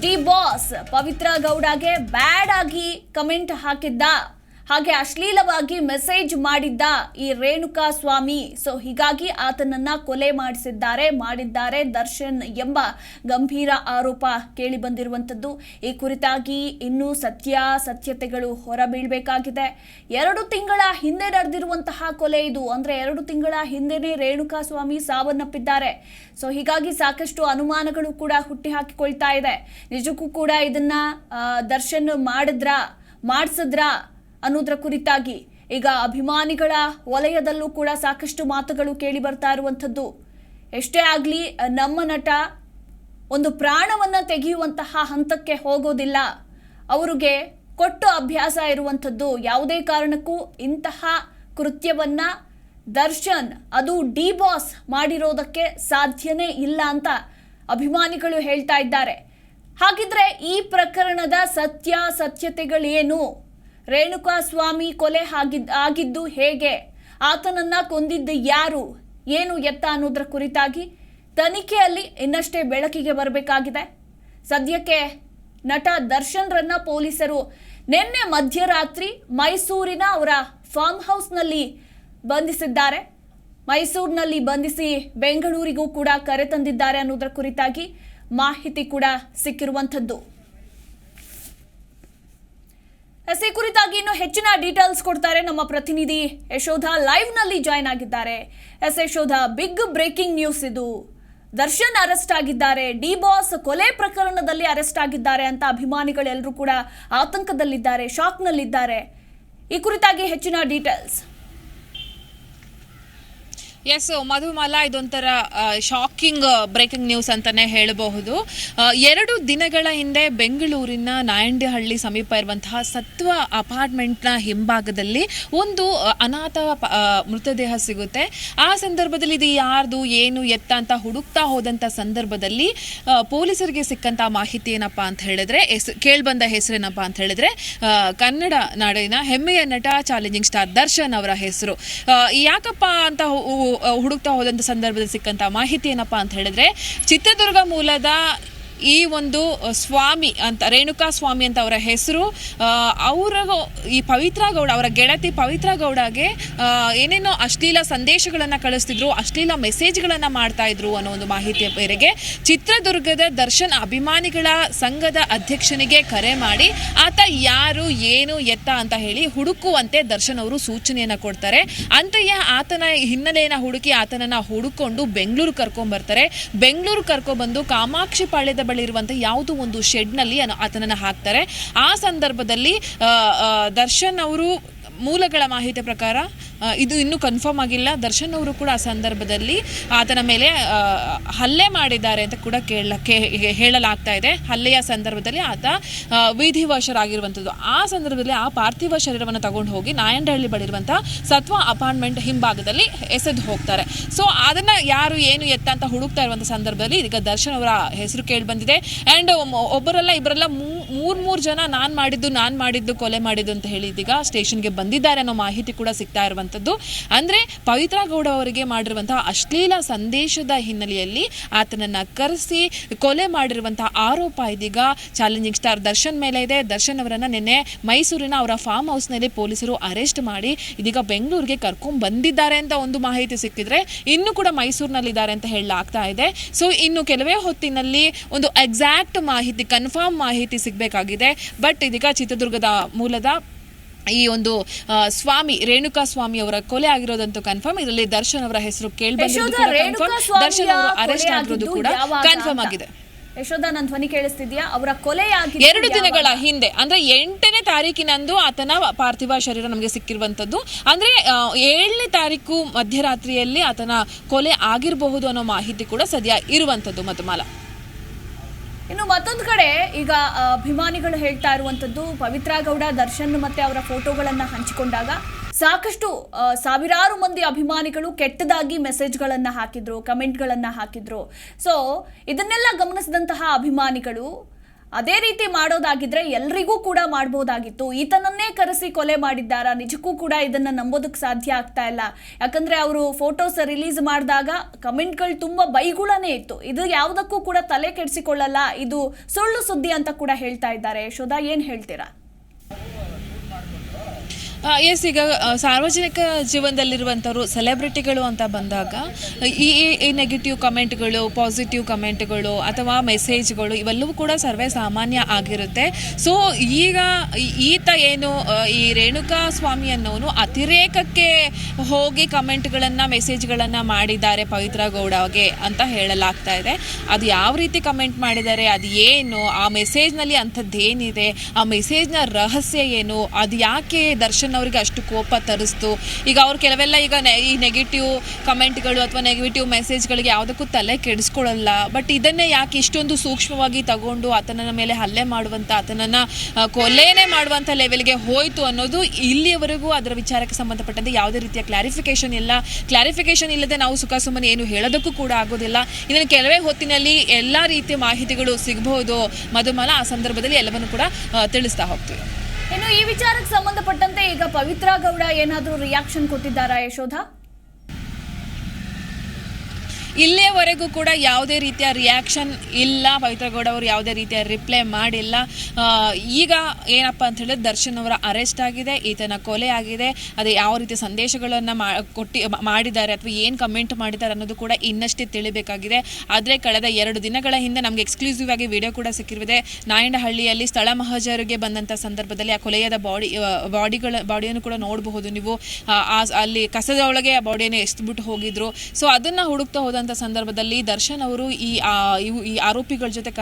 Speaker 1: ಡಿ ಬಾಸ್ ಪವಿತ್ರ ಗೌಡಗೆ ಬ್ಯಾಡ್ ಆಗಿ ಕಮೆಂಟ್ ಹಾಕಿದ್ದ. ಹಾಗೆ ಅಶ್ಲೀಲವಾಗಿ ಮೆಸೇಜ್ ಮಾಡಿದ್ದ ಈ ರೇಣುಕಾ ಸ್ವಾಮಿ. ಸೊ ಹೀಗಾಗಿ ಆತನನ್ನ ಕೊಲೆ ಮಾಡಿಸಿದ್ದಾರೆ, ಮಾಡಿದ್ದಾರೆ ದರ್ಶನ್ ಎಂಬ ಗಂಭೀರ ಆರೋಪ ಕೇಳಿ ಬಂದಿರುವಂಥದ್ದು. ಈ ಕುರಿತಾಗಿ ಇನ್ನೂ ಸತ್ಯ, ಸತ್ಯತೆಗಳು ಹೊರಬೀಳ್ಬೇಕಾಗಿದೆ. ಎರಡು ತಿಂಗಳ ಹಿಂದೆ ನಡೆದಿರುವಂತಹ ಕೊಲೆ ಇದು. ಅಂದ್ರೆ ಎರಡು ತಿಂಗಳ ಹಿಂದೆನೆ ರೇಣುಕಾ ಸ್ವಾಮಿ ಸಾವನ್ನಪ್ಪಿದ್ದಾರೆ. ಸೊ ಹೀಗಾಗಿ ಸಾಕಷ್ಟು ಅನುಮಾನಗಳು ಕೂಡ ಹುಟ್ಟಿ ಹಾಕಿಕೊಳ್ತಾ ಇದೆ. ನಿಜಕ್ಕೂ ಕೂಡ ಇದನ್ನ ದರ್ಶನ್ ಮಾಡಿದ್ರ, ಮಾಡಿಸಿದ್ರ? ಅನ್ನೋದ್ರ ಕುರಿತಾಗಿ ಈಗ ಅಭಿಮಾನಿಗಳ ವಲಯದಲ್ಲೂ ಕೂಡ ಸಾಕಷ್ಟು ಮಾತುಗಳು ಕೇಳಿ ಬರ್ತಾ ಇರುವಂಥದ್ದು. ಎಷ್ಟೇ ಆಗಲಿ, ನಮ್ಮ ನಟ ಒಂದು ಪ್ರಾಣವನ್ನು ತೆಗೆಯುವಂತಹ ಹಂತಕ್ಕೆ ಹೋಗೋದಿಲ್ಲ. ಅವರಿಗೆ ಕೊಟ್ಟು ಅಭ್ಯಾಸ ಇರುವಂಥದ್ದು ಯಾವುದೇ ಕಾರಣಕ್ಕೂ ಇಂತಹ ಕೃತ್ಯವನ್ನ ದರ್ಶನ್, ಅದು ಡಿ ಬಾಸ್ ಮಾಡಿರೋದಕ್ಕೆ ಸಾಧ್ಯನೇ ಇಲ್ಲ ಅಂತ ಅಭಿಮಾನಿಗಳು ಹೇಳ್ತಾ ಇದ್ದಾರೆ. ಹಾಗಿದ್ರೆ ಈ ಪ್ರಕರಣದ ಸತ್ಯಾಸತ್ಯತೆಗಳೇನು ರೇಣುಕಾ ಸ್ವಾಮಿ ಕೊಲೆ ಆಗಿದ್, ಆಗಿದ್ದು ಹೇಗೆ? ಆತನನ್ನ ಕೊಂದಿದ್ದು ಯಾರು? ಏನು ಎತ್ತ ಅನ್ನೋದ್ರ ಕುರಿತಾಗಿ ತನಿಖೆಯಲ್ಲಿ ಇನ್ನಷ್ಟೇ ಬೆಳಕಿಗೆ ಬರಬೇಕಾಗಿದೆ. ಸದ್ಯಕ್ಕೆ ನಟ ದರ್ಶನ್ರನ್ನ ಪೊಲೀಸರು ನಿನ್ನೆ ಮಧ್ಯರಾತ್ರಿ ಮೈಸೂರಿನ ಅವರ ಫಾರ್ಮ್ ಹೌಸ್ನಲ್ಲಿ ಬಂಧಿಸಿದ್ದಾರೆ. ಮೈಸೂರಿನಲ್ಲಿ ಬಂಧಿಸಿ ಬೆಂಗಳೂರಿಗೂ ಕೂಡ ಕರೆತಂದಿದ್ದಾರೆ ಅನ್ನೋದರ ಕುರಿತಾಗಿ ಮಾಹಿತಿ ಕೂಡ ಸಿಕ್ಕಿರುವಂಥದ್ದು. ಎಸ್ ಕುರಿತಾಗಿ ಇನ್ನು ಹೆಚ್ಚಿನ ಡೀಟೇಲ್ಸ್ ಕೊಡ್ತಾರೆ ನಮ್ಮ ಪ್ರತಿನಿಧಿ. ಯಶೋಧ ಲೈವ್ನಲ್ಲಿ ಜಾಯ್ನ್ ಆಗಿದ್ದಾರೆ. Yes Yashodha, big breaking news ಇದು. ದರ್ಶನ್ ಅರೆಸ್ಟ್ ಆಗಿದ್ದಾರೆ. ಡಿ ಬಾಸ್ ಕೊಲೆ ಪ್ರಕರಣದಲ್ಲಿ ಅರೆಸ್ಟ್ ಆಗಿದ್ದಾರೆ ಅಂತ ಅಭಿಮಾನಿಗಳೆಲ್ಲರೂ ಕೂಡ ಆತಂಕದಲ್ಲಿದ್ದಾರೆ, ಶಾಕ್ನಲ್ಲಿದ್ದಾರೆ. ಈ ಕುರಿತಾಗಿ ಹೆಚ್ಚಿನ ಡೀಟೇಲ್ಸ್.
Speaker 3: ಎಸ್ ಮಧುಮಾಲ ಇದೊಂಥರ ಶಾಕಿಂಗ್ ಬ್ರೇಕಿಂಗ್ ನ್ಯೂಸ್ ಅಂತಾನೆ ಹೇಳಬಹುದು. ಎರಡು ದಿನಗಳ ಹಿಂದೆ ಬೆಂಗಳೂರಿನ ನಾಯಂಡಿಹಳ್ಳಿ ಸಮೀಪ ಇರುವಂತಹ ಸತ್ವ ಅಪಾರ್ಟ್ಮೆಂಟ್ನ ಹಿಂಭಾಗದಲ್ಲಿ ಒಂದು ಅನಾಥ ಮೃತದೇಹ ಸಿಗುತ್ತೆ. ಆ ಸಂದರ್ಭದಲ್ಲಿ ಇದು ಯಾರ್ದು, ಏನು, ಎತ್ತ ಅಂತ ಹುಡುಕ್ತಾ ಹೋದಂಥ ಸಂದರ್ಭದಲ್ಲಿ ಪೊಲೀಸರಿಗೆ ಸಿಕ್ಕಂತ ಮಾಹಿತಿ ಏನಪ್ಪ ಅಂತ ಹೇಳಿದ್ರೆ, ಹೆಸ್, ಕೇಳ್ಬಂದ ಹೆಸರೇನಪ್ಪ ಅಂತ ಹೇಳಿದ್ರೆ ಕನ್ನಡ ನಾಡಿನ ಹೆಮ್ಮೆಯ ನಟ ಚಾಲೆಂಜಿಂಗ್ ಸ್ಟಾರ್ ದರ್ಶನ್ ಅವರ ಹೆಸರು. ಯಾಕಪ್ಪ ಅಂತ ಹುಡುಕ್ತಾ ಹೋದಂಥ ಸಂದರ್ಭದಲ್ಲಿ ಸಿಕ್ಕಂತ ಮಾಹಿತಿ ಏನಪ್ಪ ಅಂತ ಹೇಳಿದ್ರೆ ಚಿತ್ರದುರ್ಗ ಮೂಲದ ಈ ಒಂದು ಸ್ವಾಮಿ ಅಂತ, ರೇಣುಕಾ ಸ್ವಾಮಿ ಅಂತ ಅವರ ಹೆಸರು ಅವರ ಈ ಪವಿತ್ರ ಗೌಡ, ಅವರ ಗೆಳತಿ ಪವಿತ್ರ ಗೌಡಗೆ ಏನೇನೋ ಅಶ್ಲೀಲ ಸಂದೇಶಗಳನ್ನು ಕಳಿಸ್ತಿದ್ರು, ಅಶ್ಲೀಲ ಮೆಸೇಜ್ಗಳನ್ನು ಮಾಡ್ತಾ ಇದ್ರು ಅನ್ನೋ ಒಂದು ಮಾಹಿತಿಯ ಮೇರೆಗೆ ಚಿತ್ರದುರ್ಗದ ದರ್ಶನ್ ಅಭಿಮಾನಿಗಳ ಸಂಘದ ಅಧ್ಯಕ್ಷನಿಗೆ ಕರೆ ಮಾಡಿ, ಆತ ಯಾರು, ಏನು, ಎತ್ತ ಅಂತ ಹೇಳಿ ಹುಡುಕುವಂತೆ ದರ್ಶನ್ ಅವರು ಸೂಚನೆಯನ್ನು ಕೊಡ್ತಾರೆ. ಅಂತೆಯೇ ಆತನ ಹಿನ್ನೆಲೆಯನ್ನು ಹುಡುಕಿ ಆತನನ್ನು ಹುಡುಕೊಂಡು ಬೆಂಗಳೂರು ಕರ್ಕೊಂಡ್ಬರ್ತಾರೆ ಬೆಂಗಳೂರು ಕರ್ಕೊಂಡ್ಬಂದು ಕಾಮಾಕ್ಷಿ ಪಾಳ್ಯದ ಬಳಿ ಇರುವಂಥ ಯಾವುದೋ ಒಂದು ಶೆಡ್ನಲ್ಲಿ ಆತನನ್ನು ಹಾಕ್ತಾರೆ. ಆ ಸಂದರ್ಭದಲ್ಲಿ ದರ್ಶನ್ ಅವರು ಮೂಲಗಳ ಮಾಹಿತಿ ಪ್ರಕಾರ ಇದು ಇನ್ನೂ ಕನ್ಫರ್ಮ್ ಆಗಿಲ್ಲ. ದರ್ಶನ್ ಅವರು ಕೂಡ ಆ ಸಂದರ್ಭದಲ್ಲಿ ಆತನ ಮೇಲೆ ಹಲ್ಲೆ ಮಾಡಿದ್ದಾರೆ ಅಂತ ಕೂಡ ಕೇಳ, ಕೇ- ಹೇಳಲಾಗ್ತಾ ಇದೆ. ಹಲ್ಲೆಯ ಸಂದರ್ಭದಲ್ಲಿ ಆತ ವಿಧಿವಶರಾಗಿರುವಂಥದ್ದು ಆ ಸಂದರ್ಭದಲ್ಲಿ ಆ ಪಾರ್ಥಿವ ಶರೀರವನ್ನು ತಗೊಂಡು ಹೋಗಿ ನಾಯಂಡಹಳ್ಳಿ ಬಳಿರುವಂಥ ಸತ್ವ ಅಪಾರ್ಟ್ಮೆಂಟ್ ಹಿಂಭಾಗದಲ್ಲಿ ಎಸೆದು ಹೋಗ್ತಾರೆ. ಸೊ ಅದನ್ನ ಯಾರು ಏನು ಎತ್ತ ಅಂತ ಹುಡುಕ್ತಾ ಇರುವಂಥ ಸಂದರ್ಭದಲ್ಲಿ ಈಗ ದರ್ಶನ್ ಅವರ ಹೆಸರು ಕೇಳಿ ಬಂದಿದೆ. ಆ್ಯಂಡ್ ಒಬ್ಬರಲ್ಲ ಇಬ್ಬರಲ್ಲ ಮೂರ್ ಮೂರು ಜನ ನಾನು ಮಾಡಿದ್ದು ನಾನು ಮಾಡಿದ್ದು, ಕೊಲೆ ಮಾಡಿದ್ದು ಅಂತ ಹೇಳಿ ಇದೀಗ ಸ್ಟೇಷನ್ಗೆ ಬಂದಿದ್ದಾರೆ ಅನ್ನೋ ಮಾಹಿತಿ ಕೂಡ ಸಿಗ್ತಾ ಇರುವಂಥದ್ದು. ಅಂದ್ರೆ ಪವಿತ್ರ ಗೌಡ ಅವರಿಗೆ ಮಾಡಿರುವಂತಹ ಅಶ್ಲೀಲ ಸಂದೇಶದ ಹಿನ್ನೆಲೆಯಲ್ಲಿ ಆತನನ್ನ ಕರೆಸಿ ಕೊಲೆ ಮಾಡಿರುವಂತಹ ಆರೋಪ ಇದೀಗ ಚಾಲೆಂಜಿಂಗ್ ಸ್ಟಾರ್ ದರ್ಶನ್ ಮೇಲೆ ಇದೆ. ದರ್ಶನ್ ಅವರನ್ನ ನಿನ್ನೆ ಮೈಸೂರಿನ ಅವರ ಫಾರ್ಮ್ ಹೌಸ್ನಲ್ಲಿ ಪೊಲೀಸರು ಅರೆಸ್ಟ್ ಮಾಡಿ ಇದೀಗ ಬೆಂಗಳೂರಿಗೆ ಕರ್ಕೊಂಡ್ ಬಂದಿದ್ದಾರೆ ಅಂತ ಒಂದು ಮಾಹಿತಿ ಸಿಕ್ಕಿದ್ರೆ ಇನ್ನು ಕೂಡ ಮೈಸೂರಿನಲ್ಲಿದ್ದಾರೆ ಅಂತ ಹೇಳಲಾಗ್ತಾ ಇದೆ. ಸೊ ಇನ್ನು ಕೆಲವೇ ಹೊತ್ತಿನಲ್ಲಿ ಒಂದು ಎಕ್ಸಾಕ್ಟ್ ಮಾಹಿತಿ ಕನ್ಫರ್ಮ್ ಮಾಹಿತಿ ಸಿಗಬೇಕಾಗಿದೆ ಬಟ್ ಇದೀಗ ಚಿತ್ರದುರ್ಗದ ಮೂಲದ ಈ ಒಂದು ಸ್ವಾಮಿ ರೇಣುಕಾ ಸ್ವಾಮಿ ಅವರ ಕೊಲೆ ಆಗಿರೋದಂತೂ ಕನ್ಫರ್ಮ್ ಇದರಲ್ಲಿ ದರ್ಶನ್ ಅವರ ಹೆಸರು ದರ್ಶನ್ ಅವರು ಅರೆಸ್ಟ್ ಆಗಿರೋದು ಕೂಡ ಕನ್ಫರ್ಮ್ ಆಗಿದೆ.
Speaker 1: ಯಶೋಧ ನನ್ನ ಧ್ವನಿ ಕೇಳಿಸ್ತಿದ್ಯಾ? ಅವರ ಕೊಲೆಯಾಗಿ
Speaker 3: ಎರಡು ದಿನಗಳ ಹಿಂದೆ ಅಂದ್ರೆ ಎಂಟನೇ ತಾರೀಕಿನಂದು ಆತನ ಪಾರ್ಥಿವ ಶರೀರ ನಮಗೆ ಸಿಕ್ಕಿರುವಂತದ್ದು. ಅಂದ್ರೆ ಏಳನೇ ತಾರೀಕು ಮಧ್ಯರಾತ್ರಿಯಲ್ಲಿ ಆತನ ಕೊಲೆ ಆಗಿರಬಹುದು ಅನ್ನೋ ಮಾಹಿತಿ ಕೂಡ ಸದ್ಯ ಇರುವಂತದ್ದು ಮಧುಮಾಲ.
Speaker 1: ಇನ್ನು ಮತ್ತೊಂದು ಕಡೆ ಈಗ ಅಭಿಮಾನಿಗಳು ಹೇಳ್ತಾ ಇರುವಂಥದ್ದು ಪವಿತ್ರ ಗೌಡ, ದರ್ಶನ್ ಮತ್ತೆ ಅವರ ಫೋಟೋಗಳನ್ನು ಹಂಚಿಕೊಂಡಾಗ ಸಾಕಷ್ಟು ಸಾವಿರಾರು ಮಂದಿ ಅಭಿಮಾನಿಗಳು ಕೆಟ್ಟದಾಗಿ ಮೆಸೇಜ್ಗಳನ್ನು ಹಾಕಿದ್ರು, ಕಮೆಂಟ್ಗಳನ್ನು ಹಾಕಿದ್ರು. ಸೊ ಇದನ್ನೆಲ್ಲ ಗಮನಿಸಿದಂತಹ ಅಭಿಮಾನಿಗಳು ಅದೇ ರೀತಿ ಮಾಡೋದಾಗಿದ್ರೆ ಎಲ್ರಿಗೂ ಕೂಡ ಮಾಡ್ಬೋದಾಗಿತ್ತು. ಈತನನ್ನೇ ಕರೆಸಿ ಕೊಲೆ ಮಾಡಿದ್ದಾರಾ? ನಿಜಕ್ಕೂ ಕೂಡ ಇದನ್ನ ನಂಬೋದಕ್ಕೆ ಸಾಧ್ಯ ಆಗ್ತಾ ಇಲ್ಲ. ಯಾಕಂದ್ರೆ ಅವರು ಫೋಟೋಸ್ ರಿಲೀಸ್ ಮಾಡಿದಾಗ ಕಮೆಂಟ್ಗಳು ತುಂಬಾ ಬೈಗುಳನೇ ಇತ್ತು. ಇದು ಯಾವುದಕ್ಕೂ ಕೂಡ ತಲೆ ಕೆಡಿಸಿಕೊಳ್ಳಲ್ಲ. ಇದು ಸುಳ್ಳು ಸುದ್ದಿ ಅಂತ ಕೂಡ ಹೇಳ್ತಾ ಇದ್ದಾರೆ. ಯಶೋಧ ಏನ್ ಹೇಳ್ತೀರಾ?
Speaker 3: ಎಸ್ ಈಗ ಸಾರ್ವಜನಿಕ ಜೀವನದಲ್ಲಿರುವಂಥವ್ರು ಸೆಲೆಬ್ರಿಟಿಗಳು ಅಂತ ಬಂದಾಗ, ಈ ಈ ನೆಗೆಟಿವ್ ಕಮೆಂಟ್ಗಳು ಪಾಸಿಟಿವ್ ಕಮೆಂಟ್ಗಳು ಅಥವಾ ಮೆಸೇಜ್ಗಳು ಇವೆಲ್ಲವೂ ಕೂಡ ಸರ್ವೇ ಸಾಮಾನ್ಯ ಆಗಿರುತ್ತೆ. ಸೊ ಈಗ ಈತ ಏನು ಈ ರೇಣುಕಾ ಸ್ವಾಮಿ ಅನ್ನೋನು ಅತಿರೇಕಕ್ಕೆ ಹೋಗಿ ಕಮೆಂಟ್ಗಳನ್ನು ಮೆಸೇಜ್ಗಳನ್ನು ಮಾಡಿದ್ದಾರೆ ಪವಿತ್ರ ಗೌಡಗೆ ಅಂತ ಹೇಳಲಾಗ್ತಾ ಇದೆ. ಅದು ಯಾವ ರೀತಿ ಕಮೆಂಟ್ ಮಾಡಿದ್ದಾರೆ, ಅದು ಏನು, ಆ ಮೆಸೇಜ್ನಲ್ಲಿ ಅಂಥದ್ದೇನಿದೆ, ಆ ಮೆಸೇಜ್ನ ರಹಸ್ಯ ಏನು, ಅದು ಯಾಕೆ ದರ್ಶನ್ ಅವರಿಗೆ ಅಷ್ಟು ಕೋಪ ತರಿಸ್ತು. ಈಗ ಅವ್ರು ಕೆಲವೆಲ್ಲ ಈಗ ನೆ- ಈ ನೆಗೆಟಿವ್ ಕಮೆಂಟ್ಗಳು ಅಥವಾ ನೆಗೆಟಿವ್ ಮೆಸೇಜ್ಗಳಿಗೆ ಯಾವುದಕ್ಕೂ ತಲೆ ಕೆಡಿಸ್ಕೊಳ್ಳಲ್ಲ. ಬಟ್ ಇದನ್ನೇ ಯಾಕೆ ಇಷ್ಟೊಂದು ಸೂಕ್ಷ್ಮವಾಗಿ ತಗೊಂಡು ಆತನ ಮೇಲೆ ಹಲ್ಲೆ ಮಾಡುವಂಥ ಆತನನ್ನ ಕೊಲೆಯೇ ಮಾಡುವಂಥ ಲೆವೆಲ್ಗೆ ಹೋಯಿತು ಅನ್ನೋದು ಇಲ್ಲಿಯವರೆಗೂ ಅದರ ವಿಚಾರಕ್ಕೆ ಸಂಬಂಧಪಟ್ಟಂತೆ ಯಾವುದೇ ರೀತಿಯ ಕ್ಲಾರಿಫಿಕೇಶನ್ ಇಲ್ಲ. ಕ್ಲಾರಿಫಿಕೇಶನ್ ಇಲ್ಲದೆ ನಾವು ಸುಖ ಸುಮ್ಮನೆ ಏನು ಹೇಳೋದಕ್ಕೂ ಕೂಡ ಆಗೋದಿಲ್ಲ. ಇದನ್ನು ಕೆಲವೇ ಹೊತ್ತಿನಲ್ಲಿ ಎಲ್ಲ ರೀತಿಯ ಮಾಹಿತಿಗಳು ಸಿಗಬಹುದು ಮಧುಮಲ ಆ ಸಂದರ್ಭದಲ್ಲಿ ಎಲ್ಲವನ್ನು ಕೂಡ ತಿಳಿಸ್ತಾ ಹೋಗ್ತೀವಿ.
Speaker 1: ಈ ವಿಚಾರಕ್ಕೆ ಸಂಬಂಧಪಟ್ಟಂತೆ ಈಗ ಪವಿತ್ರ ಗೌಡ ಏನಾದರೂ ರಿಯಾಕ್ಷನ್ ಕೊಟ್ಟಿದ್ದಾರಾ ಯಶೋಧ?
Speaker 3: ಇಲ್ಲಿಯವರೆಗೂ ಕೂಡ ಯಾವುದೇ ರೀತಿಯ ರಿಯಾಕ್ಷನ್ ಇಲ್ಲ. ಪವಿತ್ರಗೌಡ ಅವರು ಯಾವುದೇ ರೀತಿಯ ರಿಪ್ಲೈ ಮಾಡಿಲ್ಲ. ಈಗ ಏನಪ್ಪ ಅಂತ ಹೇಳಿದ್ರೆ ದರ್ಶನ್ ಅವರ ಅರೆಸ್ಟ್ ಆಗಿದೆ, ಈತನ ಕೊಲೆ ಆಗಿದೆ. ಅದು ಯಾವ ರೀತಿಯ ಸಂದೇಶಗಳನ್ನು ಕೊಟ್ಟಿ ಮಾಡಿದ್ದಾರೆ ಅಥವಾ ಏನು ಕಮೆಂಟ್ ಮಾಡಿದ್ದಾರೆ ಅನ್ನೋದು ಕೂಡ ಇನ್ನಷ್ಟೇ ತಿಳಿಬೇಕಾಗಿದೆ. ಆದರೆ ಕಳೆದ ಎರಡು ದಿನಗಳ ಹಿಂದೆ ನಮಗೆ ಎಕ್ಸ್ಕ್ಲೂಸಿವ್ ಆಗಿ ವಿಡಿಯೋ ಕೂಡ ಸಿಕ್ಕಿರುತ್ತದೆ ನಾಯಂಡಹಳ್ಳಿಯಲ್ಲಿ ಸ್ಥಳ ಮಹಜರಿಗೆ ಬಂದಂಥ ಸಂದರ್ಭದಲ್ಲಿ ಆ ಕೊಲೆಯಾದ ಬಾಡಿ ಬಾಡಿಗಳ ಬಾಡಿಯನ್ನು ಕೂಡ ನೋಡಬಹುದು ನೀವು. ಅಲ್ಲಿ ಕಸದ ಒಳಗೆ ಆ ಬಾಡಿಯನ್ನು ಎಸ್ಬಿಟ್ಟು ಹೋಗಿದ್ರು. ಸೊ ಅದನ್ನು ಹುಡುಕ್ತಾ ಹೋದಂಥ ಸಂದರ್ಭದಲ್ಲಿ ದರ್ಶನ್ ಅವರು ಈ ಈ ಆರೋಪಿಗಳ ಜೊತೆ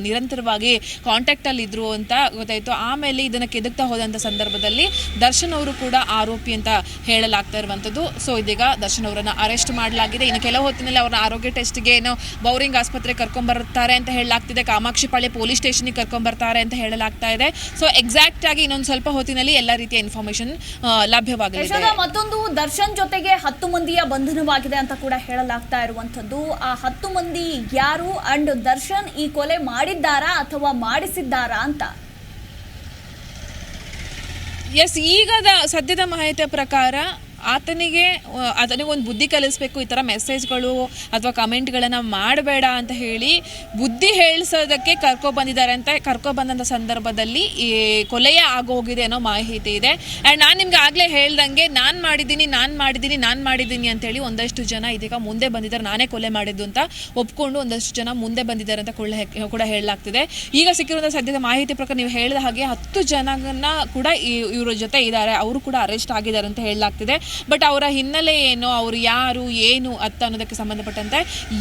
Speaker 3: ನಿರಂತರವಾಗಿ ಕಾಂಟ್ಯಾಕ್ಟ್ ನಿರಂತರವಾಗಿ ಕಾಂಟ್ಯಾಕ್ಟಲ್ಲಿ ಇದ್ರು ಅಂತ ಗೊತ್ತಾಯಿತು. ಆಮೇಲೆ ಇದನ್ನು ಕೆದಕ್ತಾ ಹೋದಂಥ ಸಂದರ್ಭದಲ್ಲಿ ದರ್ಶನ್ ಅವರು ಕೂಡ ಆರೋಪಿ ಅಂತ ಹೇಳಲಾಗ್ತಾ ಇರುವಂಥದ್ದು ಸೊ ಇದೀಗ ದರ್ಶನ್ ಅವರನ್ನ ಅರೆಸ್ಟ್ ಮಾಡಲಾಗಿದೆ. ಇನ್ನು ಕೆಲವು ಹೊತ್ತಿನಲ್ಲಿ ಅವರ ಆರೋಗ್ಯ ಟೆಸ್ಟ್ಗೆ ಏನೋ ಬೌರಿಂಗ್ ಆಸ್ಪತ್ರೆಗೆ ಕರ್ಕೊಂಡ್ಬರ್ತಾರೆ ಅಂತ ಹೇಳಲಾಗ್ತಿದೆ. ಕಾಮಾಕ್ಷಿಪಾಳ್ಯ ಪೊಲೀಸ್ ಸ್ಟೇಷನ್ಗೆ ಕರ್ಕೊಂಡ್ಬರ್ತಾರೆ ಅಂತ ಹೇಳಲಾಗ್ತಾ ಇದೆ. ಸೊ ಎಕ್ಸಾಕ್ಟ್ ಆಗಿ ಇನ್ನೊಂದು ಸ್ವಲ್ಪ ಹೊತ್ತಿನಲ್ಲಿ ಎಲ್ಲ ರೀತಿಯ ಇನ್ಫಾರ್ಮೇಶನ್ ಲಭ್ಯವಾಗಲಿದೆ.
Speaker 1: ಮತ್ತೊಂದು ದರ್ಶನ್ ಜೊತೆಗೆ ಹತ್ತು ಮಂದಿಯ ಬಂಧನವಾಗಿದೆ ಅಂತ ಕೂಡ ಹೇಳಲಾಗ್ತಾ ಇರುವಂತದ್ದು ಆ ಹತ್ತು ಮಂದಿ ಯಾರು ಅಂಡ್ ದರ್ಶನ್ ಈ ಕೊಲೆ ಮಾಡಿದ್ದಾರಾ ಅಥವಾ ಮಾಡಿಸಿದ್ದಾರಾ ಅಂತ?
Speaker 3: ಎಸ್ ಈಗದ ಸದ್ಯದ ಮಾಹಿತಿಯ ಪ್ರಕಾರ ಆತನಿಗೆ ಒಂದು ಬುದ್ಧಿ ಕಲಿಸ್ಬೇಕು, ಈ ಥರ ಮೆಸೇಜ್ಗಳು ಅಥವಾ ಕಮೆಂಟ್ಗಳನ್ನು ಮಾಡಬೇಡ ಅಂತ ಹೇಳಿ ಬುದ್ಧಿ ಹೇಳಿಸೋದಕ್ಕೆ ಕರ್ಕೊಬಂದಿದ್ದಾರೆ ಅಂತ ಕರ್ಕೊಬಂದಂಥ ಸಂದರ್ಭದಲ್ಲಿ ಈ ಕೊಲೆಯ ಆಗೋಗಿದೆ ಅನ್ನೋ ಮಾಹಿತಿ ಇದೆ. ಆ್ಯಂಡ್ ನಾನು ನಿಮ್ಗೆ ಆಗಲೇ ಹೇಳ್ದಂಗೆ, ನಾನು ಮಾಡಿದ್ದೀನಿ ನಾನು ಮಾಡಿದ್ದೀನಿ ನಾನು ಮಾಡಿದ್ದೀನಿ ಅಂತೇಳಿ ಒಂದಷ್ಟು ಜನ ಇದೀಗ ಮುಂದೆ ಬಂದಿದ್ದಾರೆ. ನಾನೇ ಕೊಲೆ ಮಾಡಿದ್ದು ಅಂತ ಒಪ್ಕೊಂಡು ಒಂದಷ್ಟು ಜನ ಮುಂದೆ ಬಂದಿದ್ದಾರೆ ಅಂತ ಕೂಡ ಕೂಡ ಹೇಳಲಾಗ್ತಿದೆ. ಈಗ ಸಿಕ್ಕಿರುವಂಥ ಸದ್ಯದ ಮಾಹಿತಿ ಪ್ರಕಾರ ನೀವು ಹೇಳಿದ ಹಾಗೆ ಹತ್ತು ಜನನ ಕೂಡ ಇವ್ರ ಜೊತೆ ಇದ್ದಾರೆ. ಅವರು ಕೂಡ ಅರೆಸ್ಟ್ ಆಗಿದ್ದಾರೆ ಅಂತ ಹೇಳಲಾಗ್ತಿದೆ. ಬಟ್ ಅವರ ಹಿನ್ನೆಲೆ ಏನು, ಅವರು ಯಾರು, ಏನು ಅತ್ತ ಅನ್ನೋದಕ್ಕೆ ಸಂಬಂಧಪಟ್ಟಂತೆ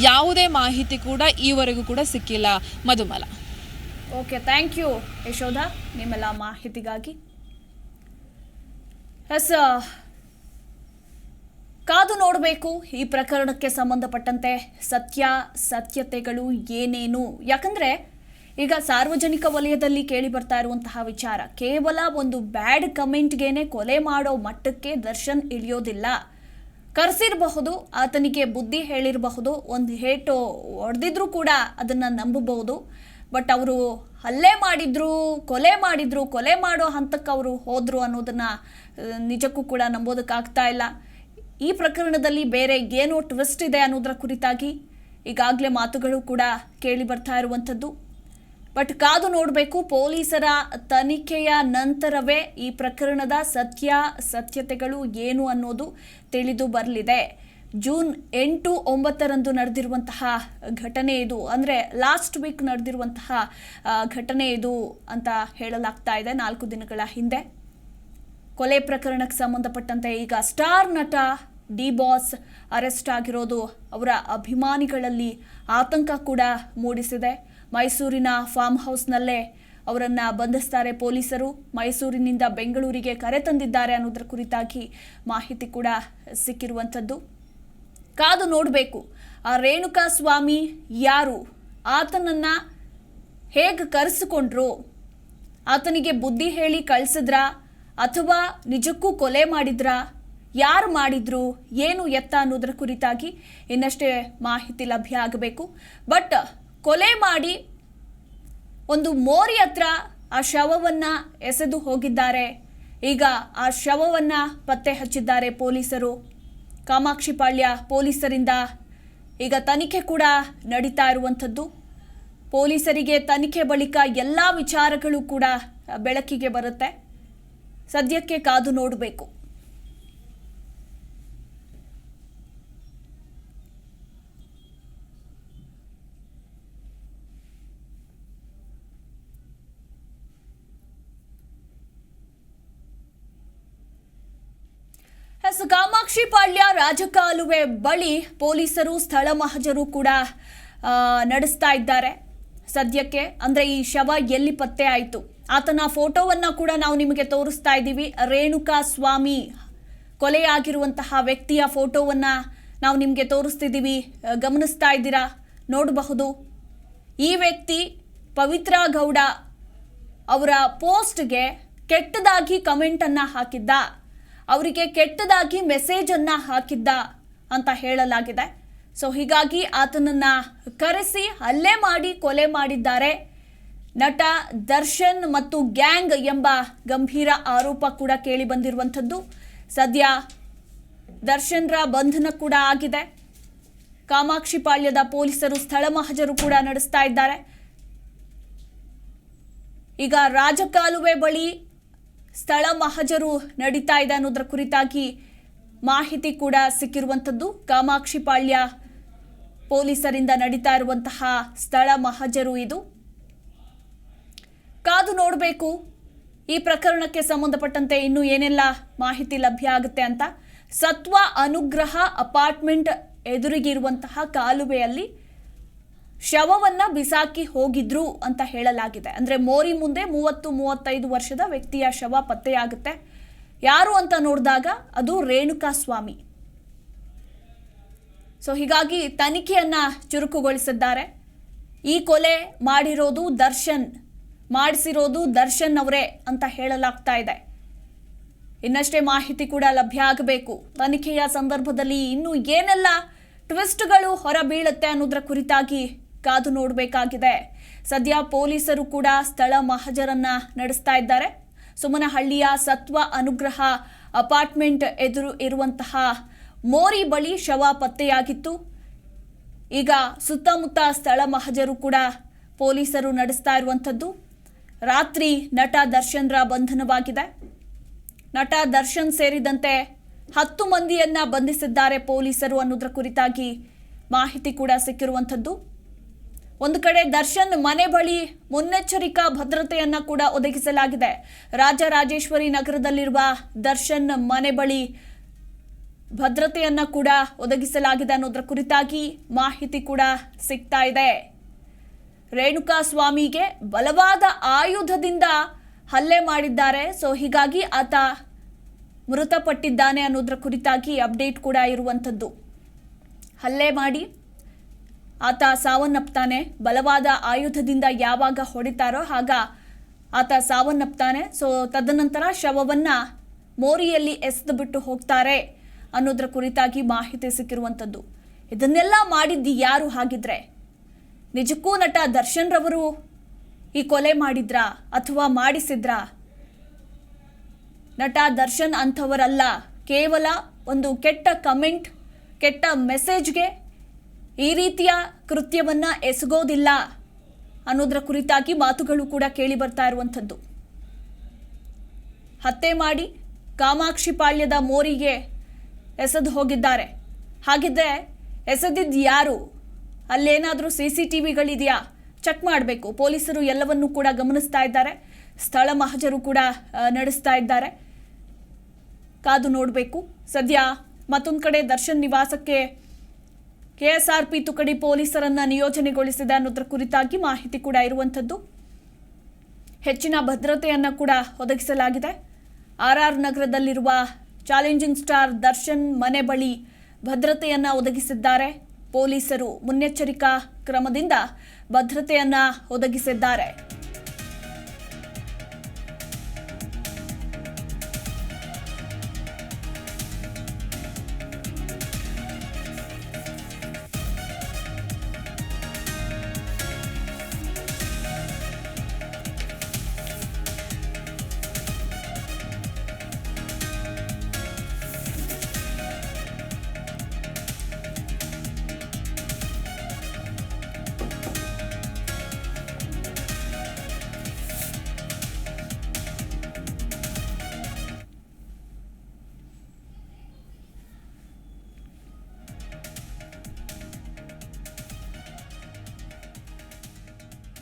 Speaker 3: ಯಾವುದೇ ಮಾಹಿತಿ ಕೂಡ ಈವರೆಗೂ ಕೂಡ ಸಿಕ್ಕಿಲ್ಲ. ಮಧುಮಲ.
Speaker 1: ಓಕೆ ಥ್ಯಾಂಕ್ ಯು ಯಶೋಧ, ನಿಮ್ಮೆಲ್ಲ ಮಾಹಿತಿಗಾಗಿ. ಎಸ್ ಕಾದು ನೋಡಬೇಕು, ಈ ಪ್ರಕರಣಕ್ಕೆ ಸಂಬಂಧಪಟ್ಟಂತೆ ಸತ್ಯ, ಸತ್ಯತೆಗಳು ಏನೇನು? ಯಾಕಂದ್ರೆ ಈಗ ಸಾರ್ವಜನಿಕ ವಲಯದಲ್ಲಿ ಕೇಳಿ ಬರ್ತಾ ಇರುವಂತಹ ವಿಚಾರ, ಕೇವಲ ಒಂದು ಬ್ಯಾಡ್ ಕಮೆಂಟ್ಗೇನೆ ಕೊಲೆ ಮಾಡೋ ಮಟ್ಟಕ್ಕೆ ದರ್ಶನ್ ಇಳಿಯೋದಿಲ್ಲ. ಕರೆಸಿರಬಹುದು, ಆತನಿಗೆ ಬುದ್ಧಿ ಹೇಳಿರಬಹುದು, ಒಂದು ಹೇಟು ಹೊಡೆದಿದ್ರು ಕೂಡ ಅದನ್ನು ನಂಬಬಹುದು. ಬಟ್ ಅವರು ಹಲ್ಲೆ ಮಾಡಿದ್ರು, ಕೊಲೆ ಮಾಡಿದ್ರು, ಕೊಲೆ ಮಾಡೋ ಹಂತಕ್ಕೆ ಅವರು ಹೋದ್ರು ಅನ್ನೋದನ್ನ ನಿಜಕ್ಕೂ ಕೂಡ ನಂಬೋದಕ್ಕಾಗ್ತಾ ಇಲ್ಲ. ಈ ಪ್ರಕರಣದಲ್ಲಿ ಬೇರೆ ಏನೋ ಟ್ವಿಸ್ಟ್ ಇದೆ ಅನ್ನೋದರ ಕುರಿತಾಗಿ ಈಗಾಗಲೇ ಮಾತುಗಳು ಕೂಡ ಕೇಳಿ ಬರ್ತಾ ಇರುವಂಥದ್ದು. ಬಟ್ ಕಾದು ನೋಡಬೇಕು, ಪೊಲೀಸರ ತನಿಖೆಯ ನಂತರವೇ ಈ ಪ್ರಕರಣದ ಸತ್ಯ, ಸತ್ಯತೆಗಳು ಏನು ಅನ್ನೋದು ತಿಳಿದು ಬರಲಿದೆ. ಜೂನ್ ಎಂಟು ಒಂಬತ್ತರಂದು ನಡೆದಿರುವಂತಹ ಘಟನೆ ಇದು. ಅಂದರೆ ಲಾಸ್ಟ್ ವೀಕ್ ನಡೆದಿರುವಂತಹ ಘಟನೆ ಇದು ಅಂತ ಹೇಳಲಾಗ್ತಾ ಇದೆ ನಾಲ್ಕು ದಿನಗಳ ಹಿಂದೆ. ಕೊಲೆ ಪ್ರಕರಣಕ್ಕೆ ಸಂಬಂಧಪಟ್ಟಂತೆ ಈಗ ಸ್ಟಾರ್ ನಟ ಡಿ ಬಾಸ್ ಅರೆಸ್ಟ್ ಆಗಿರೋದು ಅವರ ಅಭಿಮಾನಿಗಳಲ್ಲಿ ಆತಂಕ ಕೂಡ ಮೂಡಿಸಿದೆ. ಮೈಸೂರಿನ ಫಾರ್ಮ್ ಹೌಸ್ನಲ್ಲೇ ಅವರನ್ನು ಬಂಧಿಸ್ತಾರೆ ಪೊಲೀಸರು. ಮೈಸೂರಿನಿಂದ ಬೆಂಗಳೂರಿಗೆ ಕರೆ ತಂದಿದ್ದಾರೆ ಅನ್ನೋದ್ರ ಕುರಿತಾಗಿ ಮಾಹಿತಿ ಕೂಡ ಸಿಕ್ಕಿರುವಂಥದ್ದು. ಕಾದು ನೋಡಬೇಕು, ಆ ರೇಣುಕಾ ಸ್ವಾಮಿ ಯಾರು? ಆತನನ್ನು ಹೇಗೆ ಕರೆಸಿಕೊಂಡ್ರು? ಆತನಿಗೆ ಬುದ್ಧಿ ಹೇಳಿ ಕಳಿಸಿದ್ರ? ಅಥವಾ ನಿಜಕ್ಕೂ ಕೊಲೆ ಮಾಡಿದ್ರಾ? ಯಾರು ಮಾಡಿದ್ರು? ಏನು ಎತ್ತ ಅನ್ನೋದ್ರ ಕುರಿತಾಗಿ ಇನ್ನಷ್ಟೇ ಮಾಹಿತಿ ಲಭ್ಯ ಆಗಬೇಕು. ಬಟ್ ಕೊಲೆ ಮಾಡಿ ಒಂದು ಮೋರಿ ಹತ್ರ ಆ ಶವವನ್ನು ಎಸೆದು ಹೋಗಿದ್ದಾರೆ. ಈಗ ಆ ಶವವನ್ನು ಪತ್ತೆ ಹಚ್ಚಿದ್ದಾರೆ ಪೊಲೀಸರು. ಕಾಮಾಕ್ಷಿಪಾಳ್ಯ ಪೊಲೀಸರಿಂದ ಈಗ ತನಿಖೆ ಕೂಡ ನಡೀತಾ ಇರುವಂಥದ್ದು. ಪೊಲೀಸರಿಗೆ ತನಿಖೆ ಬಳಿಕ ಎಲ್ಲ ವಿಚಾರಗಳು ಕೂಡ ಬೆಳಕಿಗೆ ಬರುತ್ತೆ. ಸದ್ಯಕ್ಕೆ ಕಾದು ನೋಡಬೇಕು ಎಸ್ ಕಾಮಾಕ್ಷಿ ಪಾಳ್ಯ ರಾಜಕಾಲುವೆ ಬಳಿ ಪೊಲೀಸರು, ಸ್ಥಳ ಮಹಜರು ಕೂಡ ನಡೆಸ್ತಾ ಇದ್ದಾರೆ. ಸದ್ಯಕ್ಕೆ, ಅಂದರೆ ಈ ಶವ ಎಲ್ಲಿ ಪತ್ತೆ ಆಯಿತು? ಆತನ ಫೋಟೋವನ್ನು ಕೂಡ ನಾವು ನಿಮಗೆ ತೋರಿಸ್ತಾ ಇದ್ದೀವಿ. ರೇಣುಕಾ ಸ್ವಾಮಿ ಕೊಲೆಯಾಗಿರುವಂತಹ ವ್ಯಕ್ತಿಯ ಫೋಟೋವನ್ನು ನಾವು ನಿಮಗೆ ತೋರಿಸ್ತಿದ್ದೀವಿ. ಗಮನಿಸ್ತಾ ಇದ್ದೀರಾ? ನೋಡಬಹುದು. ಈ ವ್ಯಕ್ತಿ ಪವಿತ್ರ ಗೌಡ ಅವರ ಪೋಸ್ಟ್ಗೆ ಕೆಟ್ಟದಾಗಿ ಕಮೆಂಟನ್ನು ಹಾಕಿದ್ದ. ಅವರಿಗೆ ಕೆಟ್ಟದಾಗಿ ಮೆಸೇಜ್ ಅನ್ನ ಹಾಕಿದ್ದ ಅಂತ ಹೇಳಲಾಗಿದೆ. ಸೊ ಹೀಗಾಗಿ ಆತನನ್ನ ಕರೆಸಿ ಹಲ್ಲೆ ಮಾಡಿ ಕೊಲೆ ಮಾಡಿದ್ದಾರೆ. ನಟ ದರ್ಶನ್ ಮತ್ತು ಗ್ಯಾಂಗ್ ಎಂಬ ಗಂಭೀರ ಆರೋಪ ಕೂಡ ಕೇಳಿ ಬಂದಿರುವಂಥದ್ದು. ಸದ್ಯ ದರ್ಶನ್ರ ಬಂಧನ ಕೂಡ ಆಗಿದೆ. ಕಾಮಾಕ್ಷಿ ಪಾಳ್ಯದ ಪೊಲೀಸರು ಸ್ಥಳ ಮಹಜರು ಕೂಡ ನಡೆಸ್ತಾ ಇದ್ದಾರೆ. ಈಗ ರಾಜಕಾಲುವೆ ಬಳಿ ಸ್ಥಳ ಮಹಜರು ನಡೀತಾ ಇದೆ ಅನ್ನೋದ್ರ ಕುರಿತಾಗಿ ಮಾಹಿತಿ ಕೂಡ ಸಿಕ್ಕಿರುವಂಥದ್ದು. ಕಾಮಾಕ್ಷಿಪಾಳ್ಯ ಪೊಲೀಸರಿಂದ ನಡೀತಾ ಇರುವಂತಹ ಸ್ಥಳ ಮಹಜರು ಇದು. ಕಾದು ನೋಡಬೇಕು. ಈ ಪ್ರಕರಣಕ್ಕೆ ಸಂಬಂಧಪಟ್ಟಂತೆ ಇನ್ನು ಏನೆಲ್ಲ ಮಾಹಿತಿ ಲಭ್ಯ ಆಗುತ್ತೆ ಅಂತ. ಸತ್ವ ಅನುಗ್ರಹ ಅಪಾರ್ಟ್ಮೆಂಟ್ ಎದುರಿಗಿರುವಂತಹ ಕಾಲುವೆಯಲ್ಲಿ ಶವವನ್ನ ಬಿಸಾಕಿ ಹೋಗಿದ್ರು ಅಂತ ಹೇಳಲಾಗಿದೆ. ಅಂದ್ರೆ ಮೋರಿ ಮುಂದೆ ಮೂವತ್ತು ಮೂವತ್ತೈದು ವರ್ಷದ ವ್ಯಕ್ತಿಯ ಶವ ಪತ್ತೆಯಾಗುತ್ತೆ. ಯಾರು ಅಂತ ನೋಡಿದಾಗ ಅದು ರೇಣುಕಾ ಸ್ವಾಮಿ. ಸೊ ಹೀಗಾಗಿ ತನಿಖೆಯನ್ನ ಚುರುಕುಗೊಳಿಸಿದ್ದಾರೆ. ಈ ಕೊಲೆ ಮಾಡಿರೋದು ದರ್ಶನ್, ಮಾಡಿಸಿರೋದು ದರ್ಶನ್ ಅವರೇ ಅಂತ ಹೇಳಲಾಗ್ತಾ ಇದೆ. ಇನ್ನಷ್ಟೇ ಮಾಹಿತಿ ಕೂಡ ಲಭ್ಯ ಆಗಬೇಕು. ತನಿಖೆಯ ಸಂದರ್ಭದಲ್ಲಿ ಇನ್ನು ಏನೆಲ್ಲ ಟ್ವಿಸ್ಟ್ಗಳು ಹೊರಬೀಳುತ್ತೆ ಅನ್ನೋದ್ರ ಕುರಿತಾಗಿ ಕಾದು ನೋಡಬೇಕಾಗಿದೆ. ಸದ್ಯ ಪೊಲೀಸರು ಕೂಡ ಸ್ಥಳ ಮಹಜರನ್ನ ನಡೆಸ್ತಾ ಇದ್ದಾರೆ. ಸುಮನಹಳ್ಳಿಯ ಸತ್ವ ಅನುಗ್ರಹ ಅಪಾರ್ಟ್ಮೆಂಟ್ ಎದುರು ಇರುವಂತಹ ಮೋರಿ ಬಳಿ ಶವ ಪತ್ತೆಯಾಗಿತ್ತು. ಈಗ ಸುತ್ತಮುತ್ತ ಸ್ಥಳ ಮಹಜರು ಕೂಡ ಪೊಲೀಸರು ನಡೆಸ್ತಾ ಇರುವಂಥದ್ದು. ರಾತ್ರಿ ನಟ ದರ್ಶನ್ರ ಬಂಧನವಾಗಿದೆ. ನಟ ದರ್ಶನ್ ಸೇರಿದಂತೆ ಹತ್ತು ಮಂದಿಯನ್ನ ಬಂಧಿಸಿದ್ದಾರೆ ಪೊಲೀಸರು ಅನ್ನೋದರ ಕುರಿತಾಗಿ ಮಾಹಿತಿ ಕೂಡ ಸಿಕ್ಕಿರುವಂಥದ್ದು. ಒಂದು ಕಡೆ ದರ್ಶನ್ ಮನೆ ಬಳಿ ಮುನ್ನೆಚ್ಚರಿಕಾ ಭದ್ರತೆಯನ್ನು ಕೂಡ ಒದಗಿಸಲಾಗಿದೆ. ರಾಜರಾಜೇಶ್ವರಿ ನಗರದಲ್ಲಿರುವ ದರ್ಶನ್ ಮನೆ ಬಳಿ ಭದ್ರತೆಯನ್ನ ಕೂಡ ಒದಗಿಸಲಾಗಿದೆ ಅನ್ನೋದರ ಕುರಿತಾಗಿ ಮಾಹಿತಿ ಕೂಡ ಸಿಗ್ತಾ ಇದೆ. ರೇಣುಕಾ ಸ್ವಾಮಿಗೆ ಬಲವಾದ ಆಯುಧದಿಂದ ಹಲ್ಲೆ ಮಾಡಿದ್ದಾರೆ. ಸೊ, ಹೀಗಾಗಿ ಆತ ಮೃತಪಟ್ಟಿದ್ದಾನೆ ಅನ್ನೋದರ ಕುರಿತಾಗಿ ಅಪ್ಡೇಟ್ ಕೂಡ ಇರುವಂಥದ್ದು. ಹಲ್ಲೆ ಮಾಡಿ ಆತ ಸಾವನ್ನಪ್ತಾನೆ, ಬಲವಾದ ಆಯುಧದಿಂದ ಯಾವಾಗ ಹೊಡಿತಾರೋ ಆಗ ಆತ ಸಾವನ್ನಪ್ತಾನೆ. ಸೊ ತದನಂತರ ಶವವನ್ನ ಮೋರಿಯಲ್ಲಿ ಎಸೆದು ಬಿಟ್ಟು ಹೋಗ್ತಾರೆ ಅನ್ನೋದ್ರ ಕುರಿತಾಗಿ ಮಾಹಿತಿ ಸಿಕ್ಕಿರುವಂಥದ್ದು. ಇದನ್ನೆಲ್ಲ ಮಾಡಿದ್ದು ಯಾರು ಹಾಗಿದ್ರೆ? ನಿಜಕ್ಕೂ ನಟ ದರ್ಶನ್ ರವರು ಈ ಕೊಲೆ ಮಾಡಿದ್ರಾ ಅಥವಾ ಮಾಡಿಸಿದ್ರಾ? ನಟ ದರ್ಶನ್ ಅಂಥವರಲ್ಲ, ಕೇವಲ ಒಂದು ಕೆಟ್ಟ ಕಮೆಂಟ್, ಕೆಟ್ಟ ಮೆಸೇಜ್ಗೆ ಈ ರೀತಿಯ ಕೃತ್ಯವನ್ನ ಎಸಗೋದಿಲ್ಲ ಅನ್ನೋದರ ಕುರಿತಾಗಿ ಮಾತುಗಳು ಕೂಡ ಕೇಳಿ ಬರ್ತಾ ಇರುವಂಥದ್ದು. ಹತ್ಯೆ ಮಾಡಿ ಕಾಮಾಕ್ಷಿ ಪಾಳ್ಯದ ಮೋರಿಗೆ ಎಸೆದು ಹೋಗಿದ್ದಾರೆ. ಹಾಗಿದ್ರೆ ಎಸೆದಿದ್ದು ಯಾರು? ಅಲ್ಲೇನಾದರೂ ಸಿ ಸಿ ಟಿ ವಿಗಳಿದೆಯಾ? ಚೆಕ್ ಮಾಡಬೇಕು. ಪೊಲೀಸರು ಎಲ್ಲವನ್ನೂ ಕೂಡ ಗಮನಿಸ್ತಾ ಇದ್ದಾರೆ. ಸ್ಥಳ ಮಹಜರು ಕೂಡ ನಡೆಸ್ತಾ ಇದ್ದಾರೆ. ಕಾದು ನೋಡಬೇಕು. ಸದ್ಯ ಮತ್ತೊಂದು ಕಡೆ ದರ್ಶನ್ ನಿವಾಸಕ್ಕೆ ಕೆಎಸ್ಆರ್ಪಿ ತುಕಡಿ ಪೊಲೀಸರನ್ನ ನಿಯೋಜನೆಗೊಳಿಸಿದ ಅನ್ನೋದ್ರ ಕುರಿತಾಗಿ ಮಾಹಿತಿ ಕೂಡ ಇರುವಂಥದ್ದು. ಹೆಚ್ಚಿನ ಭದ್ರತೆಯನ್ನು ಕೂಡ ಒದಗಿಸಲಾಗಿದೆ. ಆರ್ ಆರ್ ನಗರದಲ್ಲಿರುವ ಚಾಲೆಂಜಿಂಗ್ ಸ್ಟಾರ್ ದರ್ಶನ್ ಮನೆ ಬಳಿ ಭದ್ರತೆಯನ್ನು ಒದಗಿಸಿದ್ದಾರೆ. ಪೊಲೀಸರು ಮುನ್ನೆಚ್ಚರಿಕಾ ಕ್ರಮದಿಂದ ಭದ್ರತೆಯನ್ನು ಒದಗಿಸಿದ್ದಾರೆ.